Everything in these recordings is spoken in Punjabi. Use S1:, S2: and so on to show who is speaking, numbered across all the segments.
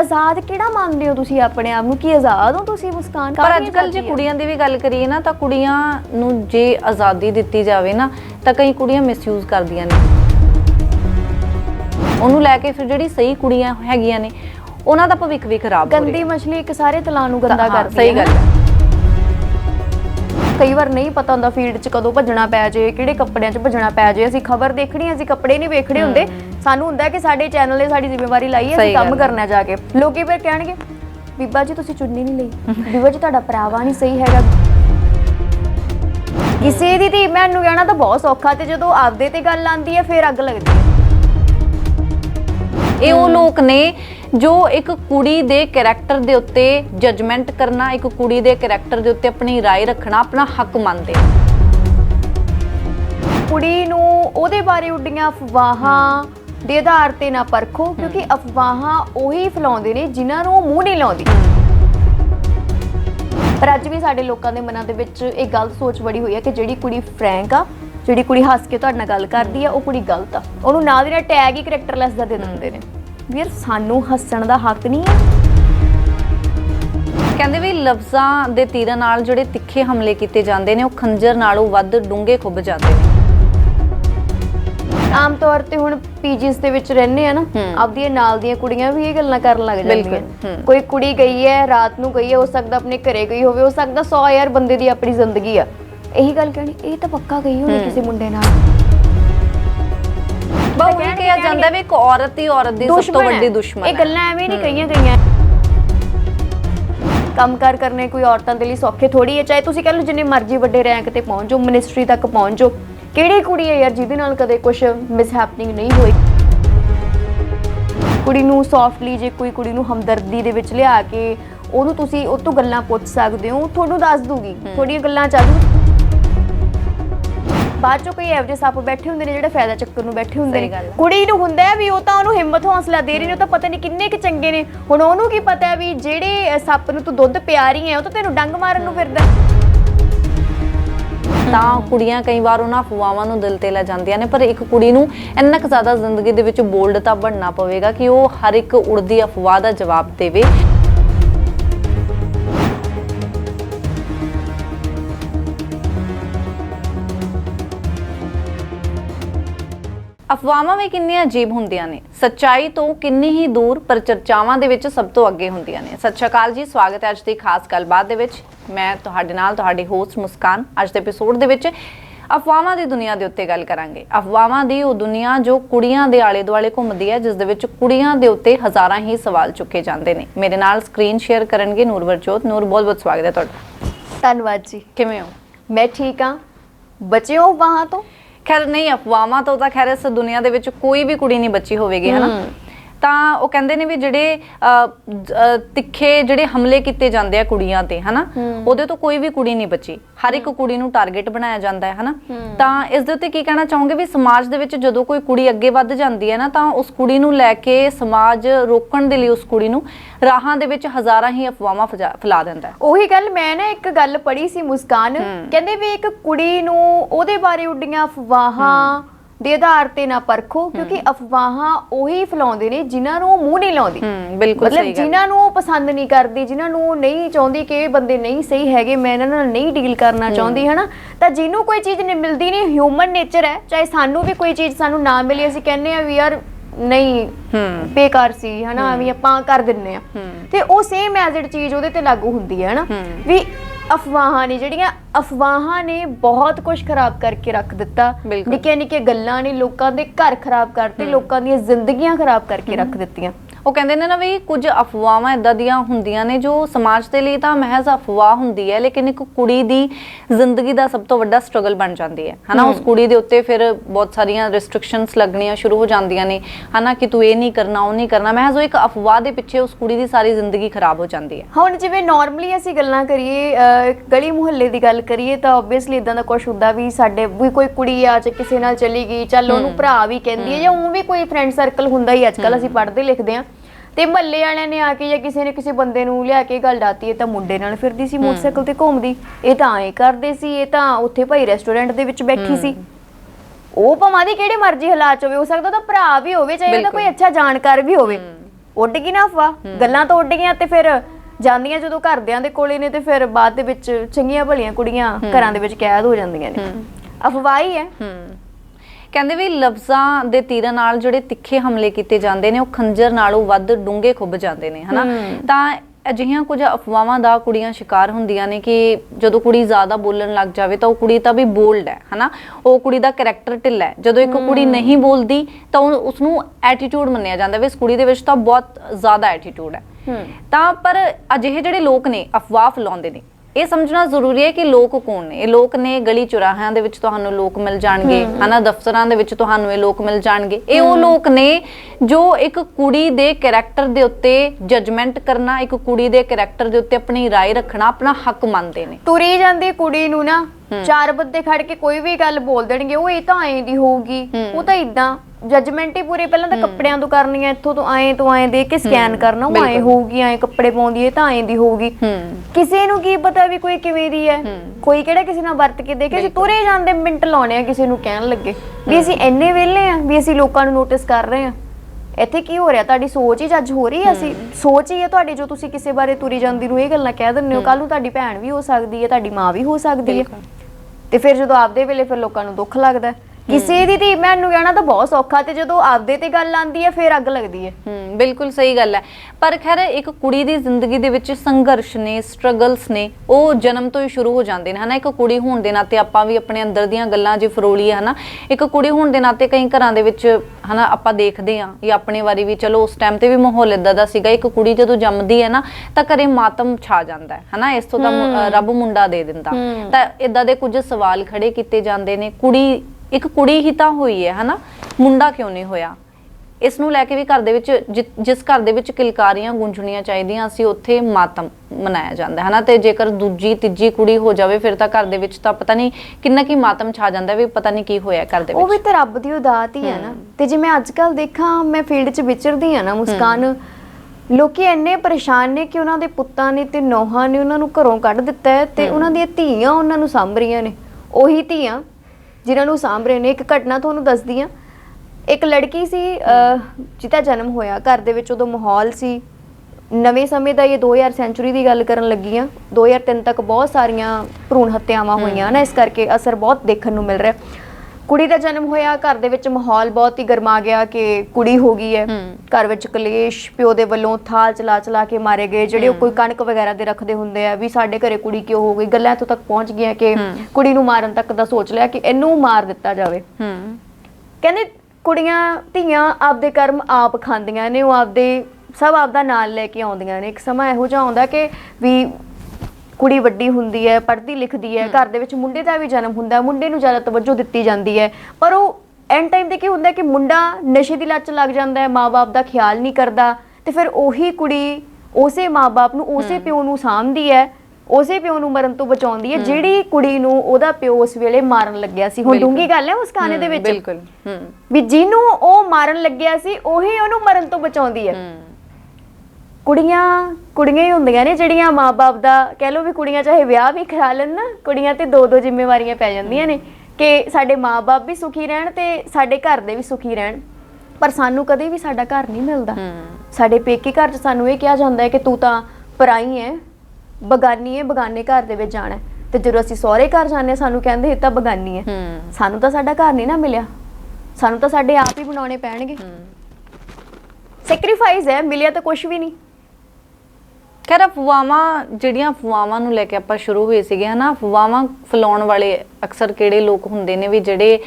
S1: ਆਜ਼ਾਦ ਕਿਹੜਾ ਮੰਨਦੇ ਹੋ ਤੁਸੀਂ ਆਪਣੇ ਆਪ ਨੂੰ? ਕੀ ਆਜ਼ਾਦ ਹੋ ਤੁਸੀਂ ਮੁਸਕਾਨ?
S2: ਪਰ
S1: ਕਾਹਦੀ
S2: ਅੱਜ ਕੱਲ ਜੇ
S1: ਆਜ਼ਾਦੀ ਆ?
S2: ਕੁੜੀਆਂ ਦੀ ਵੀ ਗੱਲ ਕਰੀਏ ਨਾ ਤਾਂ ਕੁੜੀਆਂ ਨੂੰ ਜੇ ਆਜ਼ਾਦੀ ਦਿੱਤੀ ਜਾਵੇ ਨਾ ਤਾਂ ਕਈ ਕੁੜੀਆਂ ਮਿਸਯੂਜ਼ ਕਰਦੀਆਂ ਨੇ। ਉਹਨੂੰ ਲੈ ਕੇ ਫਿਰ ਜਿਹੜੀ ਸਹੀ ਕੁੜੀਆਂ ਹੈਗੀਆਂ ਨੇ ਉਹਨਾਂ ਦਾ ਭਵਿੱਖ ਵੀ ਖਰਾਬ ਹੋ
S1: ਗੰਦੀ
S2: ਰਿਹਾ।
S1: ਮਛਲੀ ਇੱਕ ਸਾਰੇ ਤਲਾਂ ਨੂੰ ਗੰਦਾ
S2: ਹਾਂ,
S1: ਕਰਦੀ
S2: ਸਹੀ
S1: ਹੈ
S2: ਗੱਲ
S1: ਨਾ।
S2: ਹੈ।
S1: ਕਈ ਵਾਰ ਨਹੀਂ ਪਤਾ ਹੁੰਦਾ ਫੀਲਡ 'ਚ ਕਦੋਂ ਭੱਜਣਾ ਪੈ ਜੇ ਕਿਹੜੇ ਕੱਪੜਿਆਂ 'ਚ ਭੱਜਣਾ ਪੈ ਜੇ ਅਸੀਂ ਖਬਰ ਦੇਖਣੀ ਹੈ, ਅਸੀਂ ਕੱਪੜੇ ਨਹੀਂ ਵੇਖਣੇ ਹੁੰਦੇ। ਸਾਨੂੰ ਹੁੰਦਾ ਕਿ ਸਾਡੇ ਚੈਨਲ ਨੇ ਸਾਡੀ ਜ਼ਿੰਮੇਵਾਰੀ ਲਾਈ ਹੈ ਅਸੀਂ
S2: ਸਹੀ
S1: ਕੰਮ
S2: ਗੱਲ ਹੈ।
S1: ਕਰਨਾ ਜਾ ਕੇ ਲੋਕੀ ਫਿਰ ਕਹਿਣਗੇ ਬੀਬਾ ਜੀ ਤੁਸੀਂ ਚੁੰਨੀ ਨਹੀਂ ਲਈ ਬੀਬਾ ਜੀ ਤੁਹਾਡਾ ਪਹਿਰਾਵਾ ਨਹੀਂ ਸਹੀ ਹੈਗਾ ਕਿਸੇ ਦੀ ਧੀ ਭੈਣ ਨੂੰ ਕਹਿਣਾ ਤਾਂ ਬਹੁਤ ਸੌਖਾ ਤੇ ਜਦੋਂ ਆਪਦੇ ਤੇ ਗੱਲ ਆਂਦੀ ਹੈ ਫਿਰ ਅੱਗ ਲੱਗਦੀ ਹੈ
S2: ਇਹ ਉਹ ਲੋਕ ਨੇ ਜੋ ਇੱਕ ਕੁੜੀ ਦੇ ਕੈਰੈਕਟਰ ਦੇ ਉੱਤੇ ਜਜਮੈਂਟ ਕਰਨਾ ਇੱਕ ਕੁੜੀ ਦੇ ਕੈਰੈਕਟਰ ਦੇ ਉੱਤੇ ਆਪਣੀ رائے ਰੱਖਣਾ ਆਪਣਾ ਹੱਕ ਮੰਨਦੇ ਆ।
S1: ਕੁੜੀ ਨੂੰ ਉਹਦੇ ਬਾਰੇ ਉੱਡੀਆਂ ਅਫਵਾਹਾਂ ਦੇ ਆਧਾਰ ਤੇ ਨਾ ਪਰਖੋ ਕਿਉਂਕਿ ਅਫਵਾਹਾਂ ਉਹੀ ਫੈਲਾਉਂਦੇ ਨੇ ਜਿਨ੍ਹਾਂ ਨੂੰ ਉਹ ਮੂੰਹ ਨਹੀਂ ਲਾਉਂਦੀ। ਪਰ ਅੱਜ ਵੀ ਸਾਡੇ ਲੋਕਾਂ ਦੇ ਮਨਾਂ ਦੇ ਵਿੱਚ ਇਹ ਗਲਤ ਸੋਚ ਬੜੀ ਹੋਈ ਹੈ ਕਿ ਜਿਹੜੀ ਕੁੜੀ ਫਰੈਂਕ ਆ ਜਿਹੜੀ ਕੁੜੀ ਹੱਸ ਕੇ ਤੁਹਾਡੇ ਨਾਲ ਗੱਲ ਕਰਦੀ ਆ ਉਹ ਕੁੜੀ ਗਲਤ ਆ। ਉਹਨੂੰ ਨਾਲ ਦੀ ਨਾਲ ਟੈਗ ਹੀ ਕੈਰੈਕਟਰਲੈਸ ਦਾ ਦੇ ਦਿੰਦੇ ਨੇ। ਵੀਰ ਸਾਨੂੰ ਹੱਸਣ ਦਾ ਹੱਕ ਨਹੀਂ ਹੈ
S2: ਕਹਿੰਦੇ ਵੀ ਲਫ਼ਜ਼ਾਂ ਦੇ ਤੀਰਾਂ ਨਾਲ ਜਿਹੜੇ ਤਿੱਖੇ ਹਮਲੇ ਕੀਤੇ ਜਾਂਦੇ ਨੇ ਉਹ ਖੰਜਰ ਨਾਲੋਂ ਵੱਧ ਡੂੰਘੇ ਖੁੱਭ ਜਾਂਦੇ ਨੇ।
S1: ਆਮ ਤੌਰ ਤੇ ਹੁਣ ਪੀਜੀਸ ਦੇ ਵਿੱਚ ਰਹਿੰਦੇ ਆ ਨਾ। ਆਪਦੀਆਂ ਨਾਲ ਦੀਆਂ ਕੁੜੀਆਂ ਵੀ ਇਹ ਗੱਲਾਂ ਕਰਨ ਲੱਗ ਜਾਂਦੀਆਂ। ਕੋਈ ਕੁੜੀ ਗਈ ਹੈ ਰਾਤ ਨੂੰ ਗਈ ਹੈ ਹੋ ਸਕਦਾ ਆਪਣੇ ਘਰੇ ਗਈ ਹੋਵੇ ਹੋ ਸਕਦਾ 100 ਯਾਰ ਬੰਦੇ ਦੀ ਆਪਣੀ ਜ਼ਿੰਦਗੀ ਆ ਇਹੀ ਗੱਲ ਕਹਿਣੀ ਇਹ ਤਾਂ ਪੱਕਾ ਗਈ ਹੋਣੀ।
S2: ਕਿਸੇ
S1: ਮੁੰਡੇ ਨਾਲ
S2: ਬਹੁਤ ਕਿਹਾ ਜਾਂਦਾ ਵੀ ਇੱਕ ਔਰਤ ਹੀ ਔਰਤ ਦੀ ਸਭ ਤੋਂ। ਵੱਡੀ ਦੁਸ਼ਮਣ
S1: ਇਹ ਗੱਲਾਂ ਐਵੇਂ ਨਹੀਂ ਕਹੀਆਂ ਗਈਆਂ ਕੰਮਕਾਰ ਕਰਨੇ ਕੋਈ ਔਰਤਾਂ ਦੇ ਲਈ ਸੌਖੇ ਥੋੜੀ ਹੈ ਚਾਹੇ ਤੁਸੀਂ ਕਹ ਲਓ ਜਿੰਨੇ ਮਰਜ਼ੀ ਵੱਡੇ ਰੈਂਕ ਤੇ ਪਹੁੰਚੋ ਮਿਨਿਸਟਰੀ ਤੱਕ ਪਹੁੰਚੋ ਕਿਹੜੀ ਕੁੜੀ ਹੈ ਯਾਰ ਜਿਹਦੇ ਨਾਲ ਕਦੇ ਕੁਝ ਮਿਸ ਹੈਪਨਿੰਗ ਨਹੀਂ ਹੋਈ? ਕੁੜੀ ਨੂੰ ਸੌਫਟਲੀ ਜੇ ਕੋਈ ਕੁੜੀ ਨੂੰ ਹਮਦਰਦੀ ਦੇ ਵਿੱਚ ਲਿਆ ਕੇ ਉਹਨੂੰ ਤੁਸੀਂ ਉਹ ਤੋਂ ਗੱਲਾਂ ਪੁੱਛ ਸਕਦੇ ਹੋ ਤੁਹਾਨੂੰ ਦੱਸ ਦੂਗੀ ਥੋੜੀਆਂ ਗੱਲਾਂ ਚਾਹੂ ਬਾਅਦ ਚੋਂ ਕੋਈ ਜਿਹੇ ਸੱਪ ਬੈਠੇ ਹੁੰਦੇ ਨੇ ਜਿਹੜੇ ਫਾਇਦਾ ਚੱਕਰ ਨੂੰ ਬੈਠੇ ਹੁੰਦੇ ਨੇ। ਕੁੜੀ ਨੂੰ ਹੁੰਦਾ ਹੈ ਵੀ ਉਹ ਤਾਂ ਉਹਨੂੰ ਹਿੰਮਤ ਹੌਸਲਾ ਦੇ ਰਹੀ ਨੇ ਉਹ ਤਾਂ ਪਤਾ ਨਹੀਂ ਕਿੰਨੇ ਕੁ ਚੰਗੇ ਨੇ। ਹੁਣ ਉਹਨੂੰ ਕੀ ਪਤਾ ਹੈ ਵੀ ਜਿਹੜੇ ਸੱਪ ਨੂੰ ਤੂੰ ਦੁੱਧ ਪਿਆ ਰਹੀ ਹੈ ਉਹ ਤਾਂ ਤੈਨੂੰ ਡੰਗ ਮਾਰਨ ਨੂੰ ਫਿਰਦਾ। ਹੈ।
S2: ਤਾਂ ਕੁੜੀਆਂ ਕਈ ਵਾਰ ਉਹਨਾਂ ਅਫਵਾਹਾਂ ਨੂੰ ਦਿਲ ਤੇ ਲੈ ਜਾਂਦੀਆਂ ਨੇ, ਪਰ ਇੱਕ ਕੁੜੀ ਨੂੰ ਇੰਨਾ ਕੁ ਜ਼ਿਆਦਾ ਜ਼ਿੰਦਗੀ ਦੇ ਵਿੱਚ ਬੋਲਡ ਤਾਂ ਬਣਨਾ ਪਵੇਗਾ ਕਿ ਉਹ ਹਰ ਇੱਕ ਉੜਦੀ ਅਫਵਾਹ ਦਾ ਜਵਾਬ ਦੇਵੇ। ਅਫਵਾਹਾਂ ਵੀ ਕਿੰਨੀਆਂ ਅਜੀਬ ਹੁੰਦੀਆਂ ਨੇ ਸੱਚਾਈ ਤੋਂ ਕਿੰਨੀ ਹੀ ਦੂਰ ਪਰ ਚਰਚਾਵਾਂ ਦੇ ਵਿੱਚ ਸਭ ਤੋਂ ਅੱਗੇ ਹੁੰਦੀਆਂ ਨੇ। ਸਤਿ ਸ਼੍ਰੀ ਅਕਾਲ ਜੀ ਸਵਾਗਤ ਹੈ ਅੱਜ ਦੀ ਖਾਸ ਗੱਲਬਾਤ ਦੇ ਵਿੱਚ। ਮੈਂ ਤੁਹਾਡੇ ਨਾਲ ਤੁਹਾਡੀ ਹੋਸਟ ਮੁਸਕਾਨ। ਅੱਜ ਦੇ ਐਪੀਸੋਡ ਦੇ ਵਿੱਚ ਅਫਵਾਹਾਂ ਦੀ ਦੁਨੀਆ ਦੇ ਉੱਤੇ ਗੱਲ ਕਰਾਂਗੇ। ਅਫਵਾਹਾਂ ਦੀ ਉਹ ਦੁਨੀਆ ਜੋ ਕੁੜੀਆਂ ਦੇ ਆਲੇ ਦੁਆਲੇ ਘੁੰਮਦੀ ਹੈ ਜਿਸ ਦੇ ਵਿੱਚ ਕੁੜੀਆਂ ਦੇ ਉੱਤੇ ਹਜ਼ਾਰਾਂ ਹੀ ਸਵਾਲ ਚੁੱਕੇ ਜਾਂਦੇ ਨੇ। ਮੇਰੇ ਨਾਲ ਸਕਰੀਨ ਸ਼ੇਅਰ ਕਰਨਗੇ ਨੂਰਵਰਜੋਤ। ਨੂਰ ਬਹੁਤ ਬਹੁਤ ਸਵਾਗਤ ਹੈ ਤੁਹਾਡਾ।
S1: ਧੰਨਵਾਦ ਜੀ।
S2: ਕਿਵੇਂ ਹੋ?
S1: ਮੈਂ ਠੀਕ ਹਾਂ। ਬਚਿਓ ਵਹਾਂ ਤੋਂ?
S2: ਖੈਰ ਨਹੀਂ, ਅਫਵਾਹਾਂ ਤੋਂ ਤਾਂ ਖੈਰ ਇਸ ਦੁਨੀਆ ਦੇ ਵਿੱਚ ਕੋਈ ਵੀ ਕੁੜੀ ਨਹੀਂ ਬਚੀ ਹੋਵੇਗੀ ਹਨਾ ਤਾਂ ਉਹ ਕਹਿੰਦੇ ਨੇ ਵੀ ਜਿਹੜੇ ਤਿੱਖੇ ਜਿਹੜੇ ਹਮਲੇ ਕੀਤੇ ਜਾਂਦੇ ਆ ਕੁੜੀਆਂ ਤੇ ਹਨਾ। ਉਹਦੇ ਤੋਂ ਕੋਈ ਵੀ ਕੁੜੀ ਨਹੀਂ ਬਚੀ। ਹਰ ਇੱਕ ਕੁੜੀ ਨੂੰ ਟਾਰਗੇਟ ਬਣਾਇਆ ਜਾਂਦਾ ਹੈ ਹਨਾ? ਤਾਂ ਇਸ ਦੇ ਉੱਤੇ ਕੀ ਕਹਿਣਾ ਚਾਹੋਗੇ ਵੀ ਸਮਾਜ ਦੇ ਵਿੱਚ ਜਦੋਂ ਕੋਈ ਕੁੜੀ ਅੱਗੇ ਵੱਧ ਜਾਂਦੀ ਹੈ ਨਾ ਤਾਂ ਉਸ ਕੁੜੀ ਨੂੰ ਲੈ ਕੇ ਸਮਾਜ ਰੋਕਣ ਦੇ ਲਈ ਉਸ ਕੁੜੀ ਨੂੰ ਰਾਹਾਂ ਦੇ ਵਿੱਚ ਹਜ਼ਾਰਾਂ ਹੀ ਅਫਵਾਹਾਂ ਫੈਲਾ ਦਿੰਦਾ ਹੈ।
S1: ਉਹੀ ਗੱਲ ਮੈਂ ਨਾ ਇੱਕ ਗੱਲ ਪੜ੍ਹੀ ਸੀ ਮੁਸਕਾਨ। ਕਹਿੰਦੇ ਵੀ ਇੱਕ ਕੁੜੀ ਨੂੰ ਉਹਦੇ ਬਾਰੇ ਉੱਡੀਆਂ ਅਫਵਾਹਾਂ ਦੇ ਆਧਾਰ ਤੇ ਨਾ ਪਰਖੋ ਕਿਉਂਕਿ ਅਫਵਾਹਾਂ ਉਹੀ ਫੈਲਾਉਂਦੇ ਨੇ ਜਿਨ੍ਹਾਂ ਨੂੰ ਮੂੰਹ ਨਹੀਂ ਲਾਉਂਦੀ।
S2: ਬਿਲਕੁਲ ਸਹੀ ਗੱਲ।
S1: ਜਿਨ੍ਹਾਂ ਨੂੰ ਉਹ ਪਸੰਦ ਨਹੀਂ ਕਰਦੀ ਜਿਨ੍ਹਾਂ ਨੂੰ ਨਹੀਂ ਚਾਹੁੰਦੀ ਕਿ ਇਹ ਬੰਦੇ ਨਹੀਂ ਸਹੀ ਹੈਗੇ ਮੈਂ ਇਹਨਾਂ ਨਾਲ ਨਹੀਂ ਡੀਲ ਕਰਨਾ ਚਾਹੁੰਦੀ ਹਨਾ? ਤਾਂ ਜਿਹਨੂੰ ਕੋਈ ਚੀਜ਼ ਨਹੀਂ ਮਿਲਦੀ ਨਹੀਂ ਹਿਊਮਨ ਨੇਚਰ ਹੈ ਚਾਹੇ ਸਾਨੂੰ ਵੀ ਕੋਈ ਚੀਜ਼ ਸਾਨੂੰ ਨਾ ਮਿਲੇ ਅਸੀਂ ਕਹਿੰਦੇ ਆ ਵੀ ਯਾਰ ਨਹੀਂ
S2: ਹੂੰ।
S1: ਬੇਕਾਰ ਸੀ ਹਨਾ? ਵੀ ਆਪਾਂ ਕਰ ਦਿੰਨੇ ਆ ਤੇ ਉਹ ਸੇਮ ਐਜ਼ ਇਟ ਚੀਜ਼ ਉਹਦੇ ਤੇ ਲਾਗੂ ਹੁੰਦੀ ਹੈ ਹਨਾ। ਵੀ ਅਫਵਾਹਾਂ ਨੇ ਜਿਹੜੀਆਂ ਅਫਵਾਹਾਂ ਨੇ ਬਹੁਤ ਕੁਝ ਖਰਾਬ ਕਰਕੇ ਰੱਖ ਦਿੱਤਾ।
S2: ਬਿਲਕੁਲ।
S1: ਨਿੱਕੀਆਂ ਨਿੱਕੀਆਂ ਗੱਲਾਂ ਨੇ ਲੋਕਾਂ ਦੇ ਘਰ ਖਰਾਬ ਕਰਤੇ ਲੋਕਾਂ ਦੀਆਂ ਜ਼ਿੰਦਗੀਆਂ ਖਰਾਬ ਕਰਕੇ ਰੱਖ ਦਿੱਤੀਆਂ।
S2: ਉਹ ਕਹਿੰਦੇ ਨੇ ਨਾ ਵੀ ਕੁਝ ਅਫਵਾਹਾਂ ਇਦਾਂ ਦੀਆਂ ਹੁੰਦੀਆਂ ਨੇ ਜੋ ਸਮਾਜ ਦੇ ਲਈ ਤਾਂ ਮਹਿਜ਼ ਅਫਵਾਹ ਹੁੰਦੀ ਹੈ ਲੇਕਿਨ ਇੱਕ ਕੁੜੀ ਦੀ ਜ਼ਿੰਦਗੀ ਦਾ ਸਭ ਤੋਂ ਵੱਡਾ ਸਟਰਗਲ ਬਣ ਜਾਂਦੀ ਹੈ। ਹਨਾ ਉਸ ਕੁੜੀ ਦੇ ਉੱਤੇ ਫਿਰ ਬਹੁਤ ਸਾਰੀਆਂ ਰੈਸਟ੍ਰਿਕਸ਼ਨਸ ਲੱਗਣੀਆਂ ਸ਼ੁਰੂ ਹੋ ਜਾਂਦੀਆਂ ਨੇ ਹਨਾ ਕਿ ਤੂੰ ਇਹ ਨਹੀਂ ਕਰਨਾ ਉਹ ਨਹੀਂ ਕਰਨਾ ਮਹਿਜ਼ ਉਹ ਇੱਕ ਅਫਵਾਹ ਦੇ ਪਿੱਛੇ ਉਸ ਕੁੜੀ ਦੀ ਸਾਰੀ ਜ਼ਿੰਦਗੀ ਖਰਾਬ ਹੋ ਜਾਂਦੀ ਹੈ।
S1: ਹੁਣ ਜਿਵੇਂ ਨਾਰਮਲੀ ਅਸੀਂ ਗੱਲਾਂ ਕਰੀਏ ਗਲੀ ਮੁਹੱਲੇ ਦੀ ਗੱਲ ਕਰੀਏ ਤਾਂ ਆਬਵੀਅਸਲੀ ਇਦਾਂ ਦਾ ਕੁਝ ਹੁੰਦਾ ਵੀ ਸਾਡੇ ਵੀ ਕੋਈ ਕੁੜੀ ਆ ਜਾਂ ਕਿਸੇ ਨਾਲ ਚਲੀ ਗਈ ਚੱਲ ਉਹਨੂੰ ਭਰਾ ਵੀ ਕਹਿੰਦੀ ਹੈ ਜਾਂ ਉਹ ਵੀ ਕੋਈ ਫਰੈਂਡ ਸਰਕਲ ਹੁੰਦਾ ਹੀ ਅੱਜ ਕੱਲ ਅਸੀਂ ਪੜ੍ਹਦੇ ਲਿਖਦੇ ਆ ਤੇ ਮਹੱਲੇ ਵਾਲਿਆਂ ਨੇ ਆ ਕੇ ਜਾਂ ਕਿਸੇ ਨੇ ਕਿਸੇ ਬੰਦੇ ਨੂੰ ਲਿਆ ਕੇ ਗੱਲ ਡਾਤੀ ਇਹ ਤਾਂ ਮੁੰਡੇ ਨਾਲ ਫਿਰਦੀ ਸੀ ਮੋਟਰਸਾਈਕਲ ਤੇ ਘੁੰਮਦੀ। ਇਹ ਤਾਂ ਐਂ ਕਰਦੇ ਸੀ ਇਹ ਤਾਂ ਉੱਥੇ ਭਾਈ ਰੈਸਟੋਰੈਂਟ ਦੇ ਵਿੱਚ ਬੈਠੀ ਸੀ। ਉਹ ਭਾਵੇਂ ਦੀ ਕਿਹੜੇ ਮਰਜ਼ੀ ਹਾਲਾਤ ਚ ਹੋਵੇ ਹੋ ਸਕਦਾ ਉਹਦਾ ਭਰਾ ਵੀ ਹੋਵੇ ਚਾਹੇ ਉਹਦਾ। ਕੋਈ ਅੱਛਾ ਜਾਣਕਾਰ ਵੀ ਹੋਵੇ। ਉੱਡ ਗਈ ਨਾ ਅਫਵਾਹ। ਗੱਲਾਂ ਤਾਂ ਉੱਡ ਗਈਆਂ ਤੇ ਫਿਰ ਜਾਂਦੀਆਂ ਜਦੋਂ ਘਰਦਿਆਂ ਦੇ ਕੋਲੇ ਨੇ ਤੇ ਫਿਰ ਬਾਅਦ ਦੇ ਵਿੱਚ ਚੰਗੀਆਂ ਭਲੀਆਂ ਕੁੜੀਆਂ ਘਰਾਂ ਦੇ ਵਿੱਚ ਕੈਦ ਹੋ ਜਾਂਦੀਆਂ ਨੇ। ਅਫਵਾਹ ਹੂੰ।
S2: ਕਹਿੰਦੇ ਵੀ ਲਫ਼ਜ਼ਾਂ ਦੇ ਤੀਰਾਂ ਨਾਲ ਜਿਹੜੇ ਤਿੱਖੇ ਹਮਲੇ ਕੀਤੇ ਜਾਂਦੇ ਨੇ ਉਹ ਖੰਜਰ ਨਾਲੋਂ ਵੱਧ ਡੂੰਘੇ ਖੁੱਭ ਜਾਂਦੇ ਨੇ ਹਨਾ? ਤਾਂ ਅਜਿਹੀਆਂ ਕੁਝ ਅਫਵਾਹਾਂ ਦਾ ਕੁੜੀਆਂ ਸ਼ਿਕਾਰ ਹੁੰਦੀਆਂ ਨੇ ਕਿ ਜਦੋਂ ਕੁੜੀ ਜ਼ਿਆਦਾ ਬੋਲਣ ਲੱਗ ਜਾਵੇ ਤਾਂ ਉਹ ਕੁੜੀ ਤਾਂ ਵੀ ਬੋਲਡ ਹੈ ਹਨਾ? ਉਹ ਕੁੜੀ ਦਾ ਕੈਰੈਕਟਰ ਢਿੱਲਾ ਹੈ। ਜਦੋਂ ਇੱਕ ਕੁੜੀ ਨਹੀਂ ਬੋਲਦੀ ਤਾਂ ਉਸ ਨੂੰ ਐਟੀਟਿਊਡ ਮੰਨਿਆ ਜਾਂਦਾ ਵੀ ਇਸ ਕੁੜੀ ਦੇ ਵਿੱਚ ਤਾਂ ਬਹੁਤ ਜ਼ਿਆਦਾ ਐਟੀਟਿਊਡ ਹੈ। ਤਾਂ ਪਰ ਅਜਿਹੇ ਜਿਹੜੇ ਲੋਕ ਨੇ ਅਫਵਾਹ ਫੈਲਾਉਂਦੇ ਨੇ ਇਹ ਸਮਝਣਾ ਜ਼ਰੂਰੀ ਹੈ ਕਿ ਲੋਕ ਕੌਣ ਨੇ ਇਹ ਲੋਕ ਨੇ ਗਲੀ ਚੁਰਾਹਿਆਂ ਦੇ ਵਿੱਚ ਤੁਹਾਨੂੰ ਲੋਕ ਮਿਲ ਜਾਣਗੇ ਹਨਾ ਦਫ਼ਤਰਾਂ ਦੇ ਵਿੱਚ ਤੁਹਾਨੂੰ ਇਹ ਲੋਕ ਮਿਲ ਜਾਣਗੇ ਇਹ ਉਹ ਲੋਕ ਨੇ ਜੋ ਇੱਕ ਕੁੜੀ ਦੇ ਕੈਰੈਕਟਰ ਦੇ ਉੱਤੇ ਜਜਮੈਂਟ ਕਰਨਾ ਇੱਕ ਕੁੜੀ ਦੇ ਕੈਰੈਕਟਰ ਦੇ ਉੱਤੇ ਆਪਣੀ رائے ਰੱਖਣਾ ਆਪਣਾ ਹੱਕ ਮੰਨਦੇ ਨੇ
S1: ਤੁਰੀ ਜਾਂਦੀ ਕੁੜੀ ਨੂੰ ਨਾ ਚਾਰ ਬੰਦੇ ਖੜ ਕੇ ਕੋਈ ਵੀ ਗੱਲ ਬੋਲ ਦੇਣਗੇ ਉਹ ਇਹ ਤਾਂ ਐਂ ਦੀ ਹੋਊਗੀ। ਉਹ ਤਾਂ ਇਦਾਂ ਜਜਮੈਂਟ ਹੀ ਪੂਰੀ ਪਹਿਲਾਂ ਤਾਂ ਕੱਪੜਿਆਂ ਤੋਂ ਕਰਨੀ ਹੈ ਇੱਥੋਂ ਤੋਂ ਐਂ ਤੋਂ ਐਂ ਦੇਖ ਕੇ ਸਕੈਨ ਕਰਨਾ ਉਹ ਐਂ ਹੋਊਗੀ ਐਂ ਕੱਪੜੇ ਪਾਉਂਦੀ ਹੈ ਤਾਂ ਐਂ ਦੀ ਹੋਊਗੀ। ਕਿਸੇ ਨੂੰ ਕੀ ਪਤਾ ਵੀ ਕੋਈ ਕਿਵੇਂ ਦੀ ਹੈ। ਕੋਈ ਕਿਹੜਾ ਕਿਸੇ ਨਾਲ ਵਰਤ ਕੇ ਦੇਖੇ ਅਸੀਂ ਤੁਰੇ ਜਾਂਦੇ ਮਿੰਟ ਲਾਉਣੇ ਆ ਕਿਸੇ ਨੂੰ ਕਹਿਣ ਲੱਗੇ। ਵੀ ਅਸੀਂ ਇੰਨੇ ਵਿਹਲੇ ਆ ਵੀ ਅਸੀਂ ਲੋਕਾਂ ਨੂੰ ਨੋਟਿਸ ਕਰ ਰਹੇ ਆ। ਇੱਥੇ ਕੀ ਹੋ ਰਿਹਾ? ਤੁਹਾਡੀ ਸੋਚ ਹੀ ਜੱਜ ਹੋ ਰਹੀ ਹੈ ਅਸੀਂ ਸੋਚ ਹੀ ਹੈ ਤੁਹਾਡੀ ਜੋ ਤੁਸੀਂ ਕਿਸੇ ਬਾਰੇ ਤੁਰੀ ਜਾਂਦੀ ਨੂੰ ਇਹ ਗੱਲਾਂ ਕਹਿ ਦਿੰਦੇ ਹੋ ਕੱਲ ਨੂੰ ਤੁਹਾਡੀ ਭੈਣ ਵੀ ਹੋ ਸਕਦੀ ਹੈ ਤੁਹਾਡੀ ਮਾਂ ਵੀ ਹੋ ਸਕਦੀ ਹੈ। ਤੇ ਫਿਰ ਜਦੋਂ ਆਪਦੇ ਵੇਲੇ ਫਿਰ ਲੋਕਾਂ ਨੂੰ ਦੁੱਖ ਲੱਗਦਾ ਕਿਸੇ ਦੀ ਧੀ ਭੈਣ ਨੂੰ ਕਹਿਣਾ ਤਾਂ ਬਹੁਤ ਸੌਖਾ ਤੇ ਜਦੋਂ ਆਪਦੇ ਤੇ ਗੱਲ ਆਂਦੀ ਹੈ ਫਿਰ ਅੱਗ ਲੱਗਦੀ ਹੈ।
S2: ਹੂੰ ਬਿਲਕੁਲ ਸਹੀ ਗੱਲ ਹੈ। ਪਰ ਖੈਰ ਇੱਕ ਕੁੜੀ ਦੀ ਜ਼ਿੰਦਗੀ ਦੇ ਵਿੱਚ ਸੰਘਰਸ਼ ਨੇ ਸਟਰਗਲਸ ਨੇ ਉਹ ਜਨਮ ਤੋਂ ਹੀ ਸ਼ੁਰੂ ਹੋ ਜਾਂਦੇ ਨੇ ਹਨਾ? ਇੱਕ ਕੁੜੀ ਹੋਣ ਦੇ ਨਾਤੇ ਆਪਾਂ ਵੀ ਆਪਣੇ ਅੰਦਰ ਦੀਆਂ ਗੱਲਾਂ ਜੇ ਫਰੋਲੀਏ ਹਨਾ? ਇੱਕ ਕੁੜੀ ਹੋਣ ਦੇ ਨਾਤੇ ਕਈ ਘਰਾਂ ਦੇ ਵਿੱਚ ਹਨਾ ਆਪਾਂ ਦੇਖਦੇ ਆਂ ਜਾਂ ਆਪਣੇ ਵਾਰੀ ਵੀ ਚਲੋ ਉਸ ਟਾਈਮ ਤੇ ਵੀ ਮਾਹੌਲ ਇਦਾਂ ਦਾ ਸੀਗਾ ਇੱਕ ਕੁੜੀ ਜਦੋਂ ਜੰਮਦੀ ਹੈ ਨਾ ਤਾਂ ਘਰੇ ਮਾਤਮ ਛਾ ਜਾਂਦਾ ਹੈ ਹਨਾ? ਇਸ ਤੋਂ ਤਾਂ ਰੱਬ ਮੁੰਡਾ ਦੇ ਦਿੰਦਾ। ਤਾਂ ਇਦਾਂ ਦੇ ਕੁਝ ਸਵਾਲ ਖੜੇ ਕੀਤੇ ਜਾਂਦੇ ਨੇ ਕੁੜੀ ਇੱਕ ਕੁੜੀ ਹੀ ਤਾਂ ਹੋਈ ਹੈ ਹਨਾ? ਮੁੰਡਾ ਕਿਉਂ ਨਹੀਂ ਹੋਇਆ? ਇਸ ਨੂੰ ਲੈ ਕੇ ਵੀ ਘਰ ਦੇ ਵਿੱਚ ਜਿ- ਜਿਸ ਘਰ ਦੇ ਵਿੱਚ ਕਿਲਕਾਰੀਆਂ ਗੂੰਜਣੀਆਂ ਚਾਹੀਦੀਆਂ ਸੀ ਉੱਥੇ ਮਾਤਮ ਮਨਾਇਆ ਜਾਂਦਾ ਹੈ ਨਾ ਤੇ ਜੇਕਰ ਦੂਜੀ ਤੀਜੀ ਕੁੜੀ ਹੋ ਜਾਵੇ ਫਿਰ ਤਾਂ ਘਰ ਦੇ ਵਿੱਚ ਤਾਂ ਪਤਾ ਨਹੀਂ ਕਿੰਨਾ ਕੀ ਮਾਤਮ ਛਾ ਜਾਂਦਾ ਵੀ ਪਤਾ ਨਹੀਂ ਕੀ ਹੋਇਆ ਘਰ ਦੇ
S1: ਉਹ
S2: ਵਿੱਚ।
S1: ਵੀ ਤਾਂ ਰੱਬ ਦੀ ਉਦਾਤ ਹੀ ਹੈ ਨਾ। ਤੇ ਜੇ ਮੈਂ ਅੱਜ ਕੱਲ ਦੇਖਾਂ ਮੈਂ ਫੀਲਡ 'ਚ ਵਿਚਰਦੀ ਆ ਨਾ ਮੁਸਕਾਨ ਲੋਕੀ ਇੰਨੇ ਪਰੇਸ਼ਾਨ ਨੇ ਕਿ ਉਹਨਾਂ ਦੇ ਪੁੱਤਾਂ ਨੇ ਤੇ ਨੌਹਾਂ ਨੇ ਉਹਨਾਂ ਨੂੰ ਘਰੋਂ ਕੱਢ ਦਿੱਤਾ ਹੈ ਤੇ ਉਹਨਾਂ ਦੀਆਂ ਧੀਆਂ ਉਹਨਾਂ ਨੂੰ ਸਾਂਭ ਰਹੀਆਂ ਨੇ। ਉਹੀ ਧੀਆਂ ਜਿਨ੍ਹਾਂ ਨੂੰ ਸਾਂਭ ਰਹੇ ਨੇ ਇੱਕ ਘਟਨਾ ਤੁਹਾਨੂੰ ਦੱਸਦੀ ਆ ਇੱਕ ਲੜਕੀ ਸੀ ਜਿਹਦਾ ਜਨਮ ਹੋਇਆ। ਘਰ ਦੇ ਵਿੱਚ ਉਦੋਂ ਮਾਹੌਲ ਸੀ। ਨਵੇਂ ਸਮੇਂ ਦਾ ਇਹ 2000 ਸੈਂਚੁਰੀ ਦੀ ਗੱਲ ਕਰਨ ਲੱਗੀ ਆ 2003 ਤੱਕ ਬਹੁਤ ਸਾਰੀਆਂ ਭਰੂਣ ਹੱਤਿਆਵਾਂ ਹੋਈਆਂ ਨਾ ਇਸ ਕਰਕੇ ਅਸਰ ਬਹੁਤ ਦੇਖਣ ਨੂੰ ਮਿਲ ਰਿਹਾ। ਕੁੜੀ ਦਾ ਜਨਮ ਹੋਇਆ ਘਰ ਦੇ ਵਿੱਚ ਮਾਹੌਲ ਬਹੁਤ ਹੀ ਗਰਮਾ ਗਿਆ ਕਿ ਕੁੜੀ ਹੋ ਗਈ ਹੈ। ਘਰ ਵਿੱਚ ਕਲੇਸ਼ ਪਿਓ ਦੇ ਵੱਲੋਂ ਥਾਲ ਚਲਾ ਚਲਾ ਕੇ ਮਾਰੇ ਗਏ ਜਿਹੜੇ ਉਹ ਕੋਈ ਕਣਕ ਵਗੈਰਾ ਦੇ ਰੱਖਦੇ ਹੁੰਦੇ ਆ ਵੀ ਸਾਡੇ ਘਰੇ ਕੁੜੀ ਕਿਉਂ ਹੋ ਗਈ? ਗੱਲਾਂ ਇੱਥੋਂ ਤੱਕ ਪਹੁੰਚ ਗਈਆਂ ਕਿ ਕੁੜੀ ਨੂੰ ਮਾਰਨ ਤੱਕ ਦਾ ਸੋਚ ਲਿਆ ਕਿ ਇਹਨੂੰ ਮਾਰ ਦਿੱਤਾ ਜਾਵੇ। ਕਹਿੰਦੇ ਕੁੜੀਆਂ ਧੀਆਂ ਆਪਦੇ ਕਰਮ ਆਪ ਖਾਂਦੀਆਂ ਨੇ ਉਹ ਆਪਦੇ ਸਭ ਆਪਦਾ ਨਾਲ ਲੈ ਕੇ ਆਉਂਦੀਆਂ ਨੇ। ਇੱਕ ਸਮਾਂ ਇਹੋ ਜਿਹਾ ਆਉਂਦਾ ਕਿ ਵੀ ਕੁੜੀ ਵੱਡੀ ਹੁੰਦੀ ਹੈ ਪੜ੍ਹਦੀ ਲਿਖਦੀ ਹੈ ਘਰ ਦੇ ਵਿੱਚ ਮੁੰਡੇ ਦਾ ਵੀ ਜਨਮ ਹੁੰਦਾ ਮੁੰਡੇ ਨੂੰ ਜ਼ਿਆਦਾ ਤਵੱਜੋ ਦਿੱਤੀ ਜਾਂਦੀ ਹੈ। ਪਰ ਉਹ ਐਂਡ ਟਾਈਮ ਤੇ ਕੀ ਹੁੰਦਾ ਕਿ ਮੁੰਡਾ ਨਸ਼ੇ ਦੀ ਲੱਤ ਲੱਗ ਜਾਂਦਾ ਹੈ ਮਾਪੇ ਦਾ ਖਿਆਲ ਨਹੀਂ ਕਰਦਾ ਤੇ ਫਿਰ ਉਹੀ ਕੁੜੀ ਉਸੇ ਮਾਪੇ ਨੂੰ ਉਸੇ ਪਿਓ ਨੂੰ ਸਾਂਭਦੀ ਹੈ ਉਸੇ ਪਿਓ ਨੂੰ ਮਰਨ ਤੋਂ ਬਚਾਉਂਦੀ ਹੈ ਜਿਹੜੀ ਕੁੜੀ ਨੂੰ ਉਹਦਾ ਪਿਓ ਉਸ ਵੇਲੇ ਮਾਰਨ ਲੱਗਿਆ ਸੀ। ਹੁਣ ਡੂੰਗੀ ਗੱਲ ਹੈ ਉਸ ਕਹਾਣੀ ਦੇ ਵਿੱਚ?
S2: ਬਿਲਕੁਲ। ਹੂੰ।
S1: ਵੀ ਜਿਹਨੂੰ ਉਹ ਮਾਰਨ ਲੱਗਿਆ ਸੀ ਉਹੀ ਉਹਨੂੰ ਮਰਨ ਤੋਂ ਬਚਾਉਂਦੀ ਹੈ।
S2: ਹੂੰ।
S1: ਕੁੜੀਆਂ ਕੁੜੀਆਂ ਹੀ ਹੁੰਦੀਆਂ ਨੇ ਜਿਹੜੀਆਂ ਮਾਪੇ ਦਾ ਕਹਿ ਲਓ ਵੀ ਕੁੜੀਆਂ ਚਾਹੇ ਵਿਆਹ ਵੀ ਕਰਾ ਲੈਣ ਨਾ ਕੁੜੀਆਂ ਤੇ ਦੋ ਦੋ ਜ਼ਿੰਮੇਵਾਰੀਆਂ ਪੈ ਜਾਂਦੀਆਂ ਨੇ ਕਿ ਸਾਡੇ ਮਾਪੇ ਵੀ ਸੁਖੀ ਰਹਿਣ ਤੇ ਸਾਡੇ ਘਰ ਦੇ ਵੀ ਸੁਖੀ ਰਹਿਣ। ਪਰ ਸਾਨੂੰ ਕਦੇ ਵੀ ਸਾਡਾ ਘਰ ਨਹੀਂ ਮਿਲਦਾ। ਸਾਡੇ ਪੇਕੇ ਘਰ 'ਚ ਸਾਨੂੰ ਇਹ ਕਿਹਾ ਜਾਂਦਾ ਹੈ ਕਿ ਤੂੰ ਤਾਂ ਪਰਾਈ ਹੈ ਬਗਾਨੀ ਹੈ ਬਗਾਨੇ ਘਰ ਦੇ ਵਿੱਚ ਜਾਣਾ ਹੈ। ਤੇ ਜਦੋਂ ਅਸੀਂ ਸਹੁਰੇ ਘਰ ਜਾਂਦੇ ਹਾਂ ਸਾਨੂੰ ਕਹਿੰਦੇ ਇਹ ਤਾਂ ਬਗਾਨੀ ਹੈ
S2: ਹੂੰ।
S1: ਸਾਨੂੰ ਤਾਂ ਸਾਡਾ ਘਰ ਨਹੀਂ ਨਾ ਮਿਲਿਆ। ਸਾਨੂੰ ਤਾਂ ਸਾਡੇ ਆਪ ਹੀ ਬਣਾਉਣੇ ਪੈਣਗੇ। ਸੈਕਰੀਫਾਈਸ ਹੈ ਮਿਲਿਆ ਤਾਂ ਕੁਝ ਵੀ ਨਹੀਂ।
S2: ਖੈਰ ਅਫਵਾਹਾਂ ਜਿਹੜੀਆਂ ਅਫਵਾਹਾਂ ਨੂੰ ਲੈ ਕੇ ਆਪਾਂ ਸ਼ੁਰੂ ਹੋਏ ਸੀਗੇ, ਹਨਾ ਅਫਵਾਹਾਂ ਫੈਲਾਉਣ ਵਾਲੇ ਅਕਸਰ ਕਿਹੜੇ ਲੋਕ ਹੁੰਦੇ ਨੇ ਵੀ ਜਿਹੜੇ